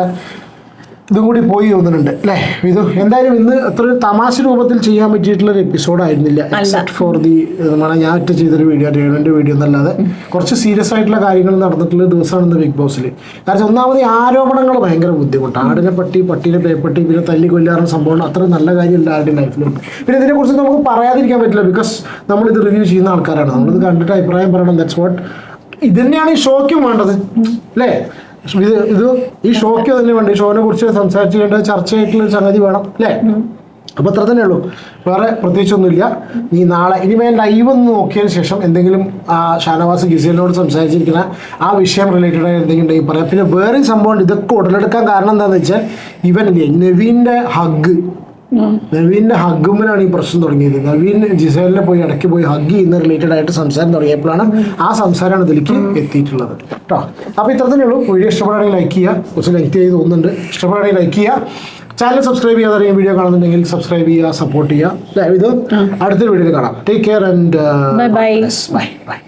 ഇതും കൂടി പോയി തോന്നുന്നുണ്ട് അല്ലേ? ഇത് എന്തായാലും ഇന്ന് അത്ര തമാശ രൂപത്തിൽ ചെയ്യാൻ പറ്റിയിട്ടുള്ള ഒരു എപ്പിസോഡ് ആയിരുന്നില്ല എക്സെപ്റ്റ് ഫോർ ദി നമ്മളെ ഞാൻ ഒറ്റ ചെയ്തൊരു വീഡിയോ രേണുവിന്റെ വീഡിയോ എന്നല്ലാതെ. കുറച്ച് സീരിയസ് ആയിട്ടുള്ള കാര്യങ്ങൾ നടന്നിട്ടുള്ള ദിവസമാണ് ഇന്ന് ബിഗ് ബോസിൽ കാരണം ഒന്നാമത് ആരോപണങ്ങൾ ഭയങ്കര ബുദ്ധിമുട്ടാണ്. ആടിനെ പട്ടി പട്ടീനെ പേപ്പട്ടി പിന്നെ തല്ലി കൊല്ലാറുള്ള സംഭവം അത്ര നല്ല കാര്യമില്ല ആരുടെ ലൈഫിലും പിന്നെ ഇതിനെക്കുറിച്ച് നമുക്ക് പറയാതിരിക്കാൻ പറ്റില്ല ബിക്കോസ് നമ്മൾ ഇത് റിവ്യൂ ചെയ്യുന്ന ആൾക്കാരാണ്. നമ്മളിത് കണ്ടിട്ട് അഭിപ്രായം പറയണം ദാറ്റ്സ് വാട്ട് ഇതന്നെയാണ് തന്നെയാണ് ഈ ഷോയ്ക്കും വേണ്ടത് അല്ലേ? ഇത് ഇത് ഈ ഷോയ്ക്ക് തന്നെ വേണ്ട. ഈ ഷോനെ കുറിച്ച് സംസാരിച്ചു ചെയ്യേണ്ട ചർച്ചയായിട്ടുള്ള സംഗതി വേണം അല്ലേ? അപ്പോൾ അത്ര തന്നെ ഉള്ളൂ. വേറെ പ്രത്യേകിച്ചൊന്നുമില്ല. നീ നാളെ ഇനി ഞാൻ ലൈവ് ഒന്ന് നോക്കിയതിന് ശേഷം എന്തെങ്കിലും ആ ഷാനവാസ് ഗിസേലിനോട് സംസാരിച്ചിരിക്കുന്ന ആ വിഷയം റിലേറ്റഡ് ആയി എന്തെങ്കിലും ഉണ്ടെങ്കിൽ പറയാം. പിന്നെ വേറെ സംഭവം ഇതൊക്കെ ഉടലെടുക്കാൻ കാരണം എന്താണെന്ന് വെച്ചാൽ ഇവൻ നവീന്റെ ഹഗ്. നവീന്റെ ഹഗ്ഗുമ്മനാണ് ഈ പ്രശ്നം തുടങ്ങിയത്. നവീൻ ജിസേലിനെ പോയി ഇടയ്ക്ക് പോയി ഹഗ് ചെയ്യുന്ന റിലേറ്റഡ് ആയിട്ട് സംസാരം തുടങ്ങിയപ്പോഴാണ് ആ സംസാരമാണ് ഇതിലേക്ക് എത്തിയിട്ടുള്ളത്. കേട്ടോ അപ്പോൾ ഇത്ര തന്നെ ഉള്ളൂ. വീഡിയോ ഇഷ്ടപ്പെടുകയാണെങ്കിൽ ലൈക്ക് ചെയ്യുക. കുറച്ച് ലെങ്ത് ചെയ്ത് തോന്നുന്നുണ്ട്. ഇഷ്ടപ്പെടുകയാണെങ്കിൽ ലൈക്ക് ചെയ്യുക. ചാനൽ സബ്സ്ക്രൈബ് ചെയ്യാതെ വീഡിയോ കാണുന്നുണ്ടെങ്കിൽ സബ്സ്ക്രൈബ് ചെയ്യുക സപ്പോർട്ട് ചെയ്യുക. ഇത് അടുത്തൊരു വീഡിയോയിൽ കാണാം. Take care and bye bye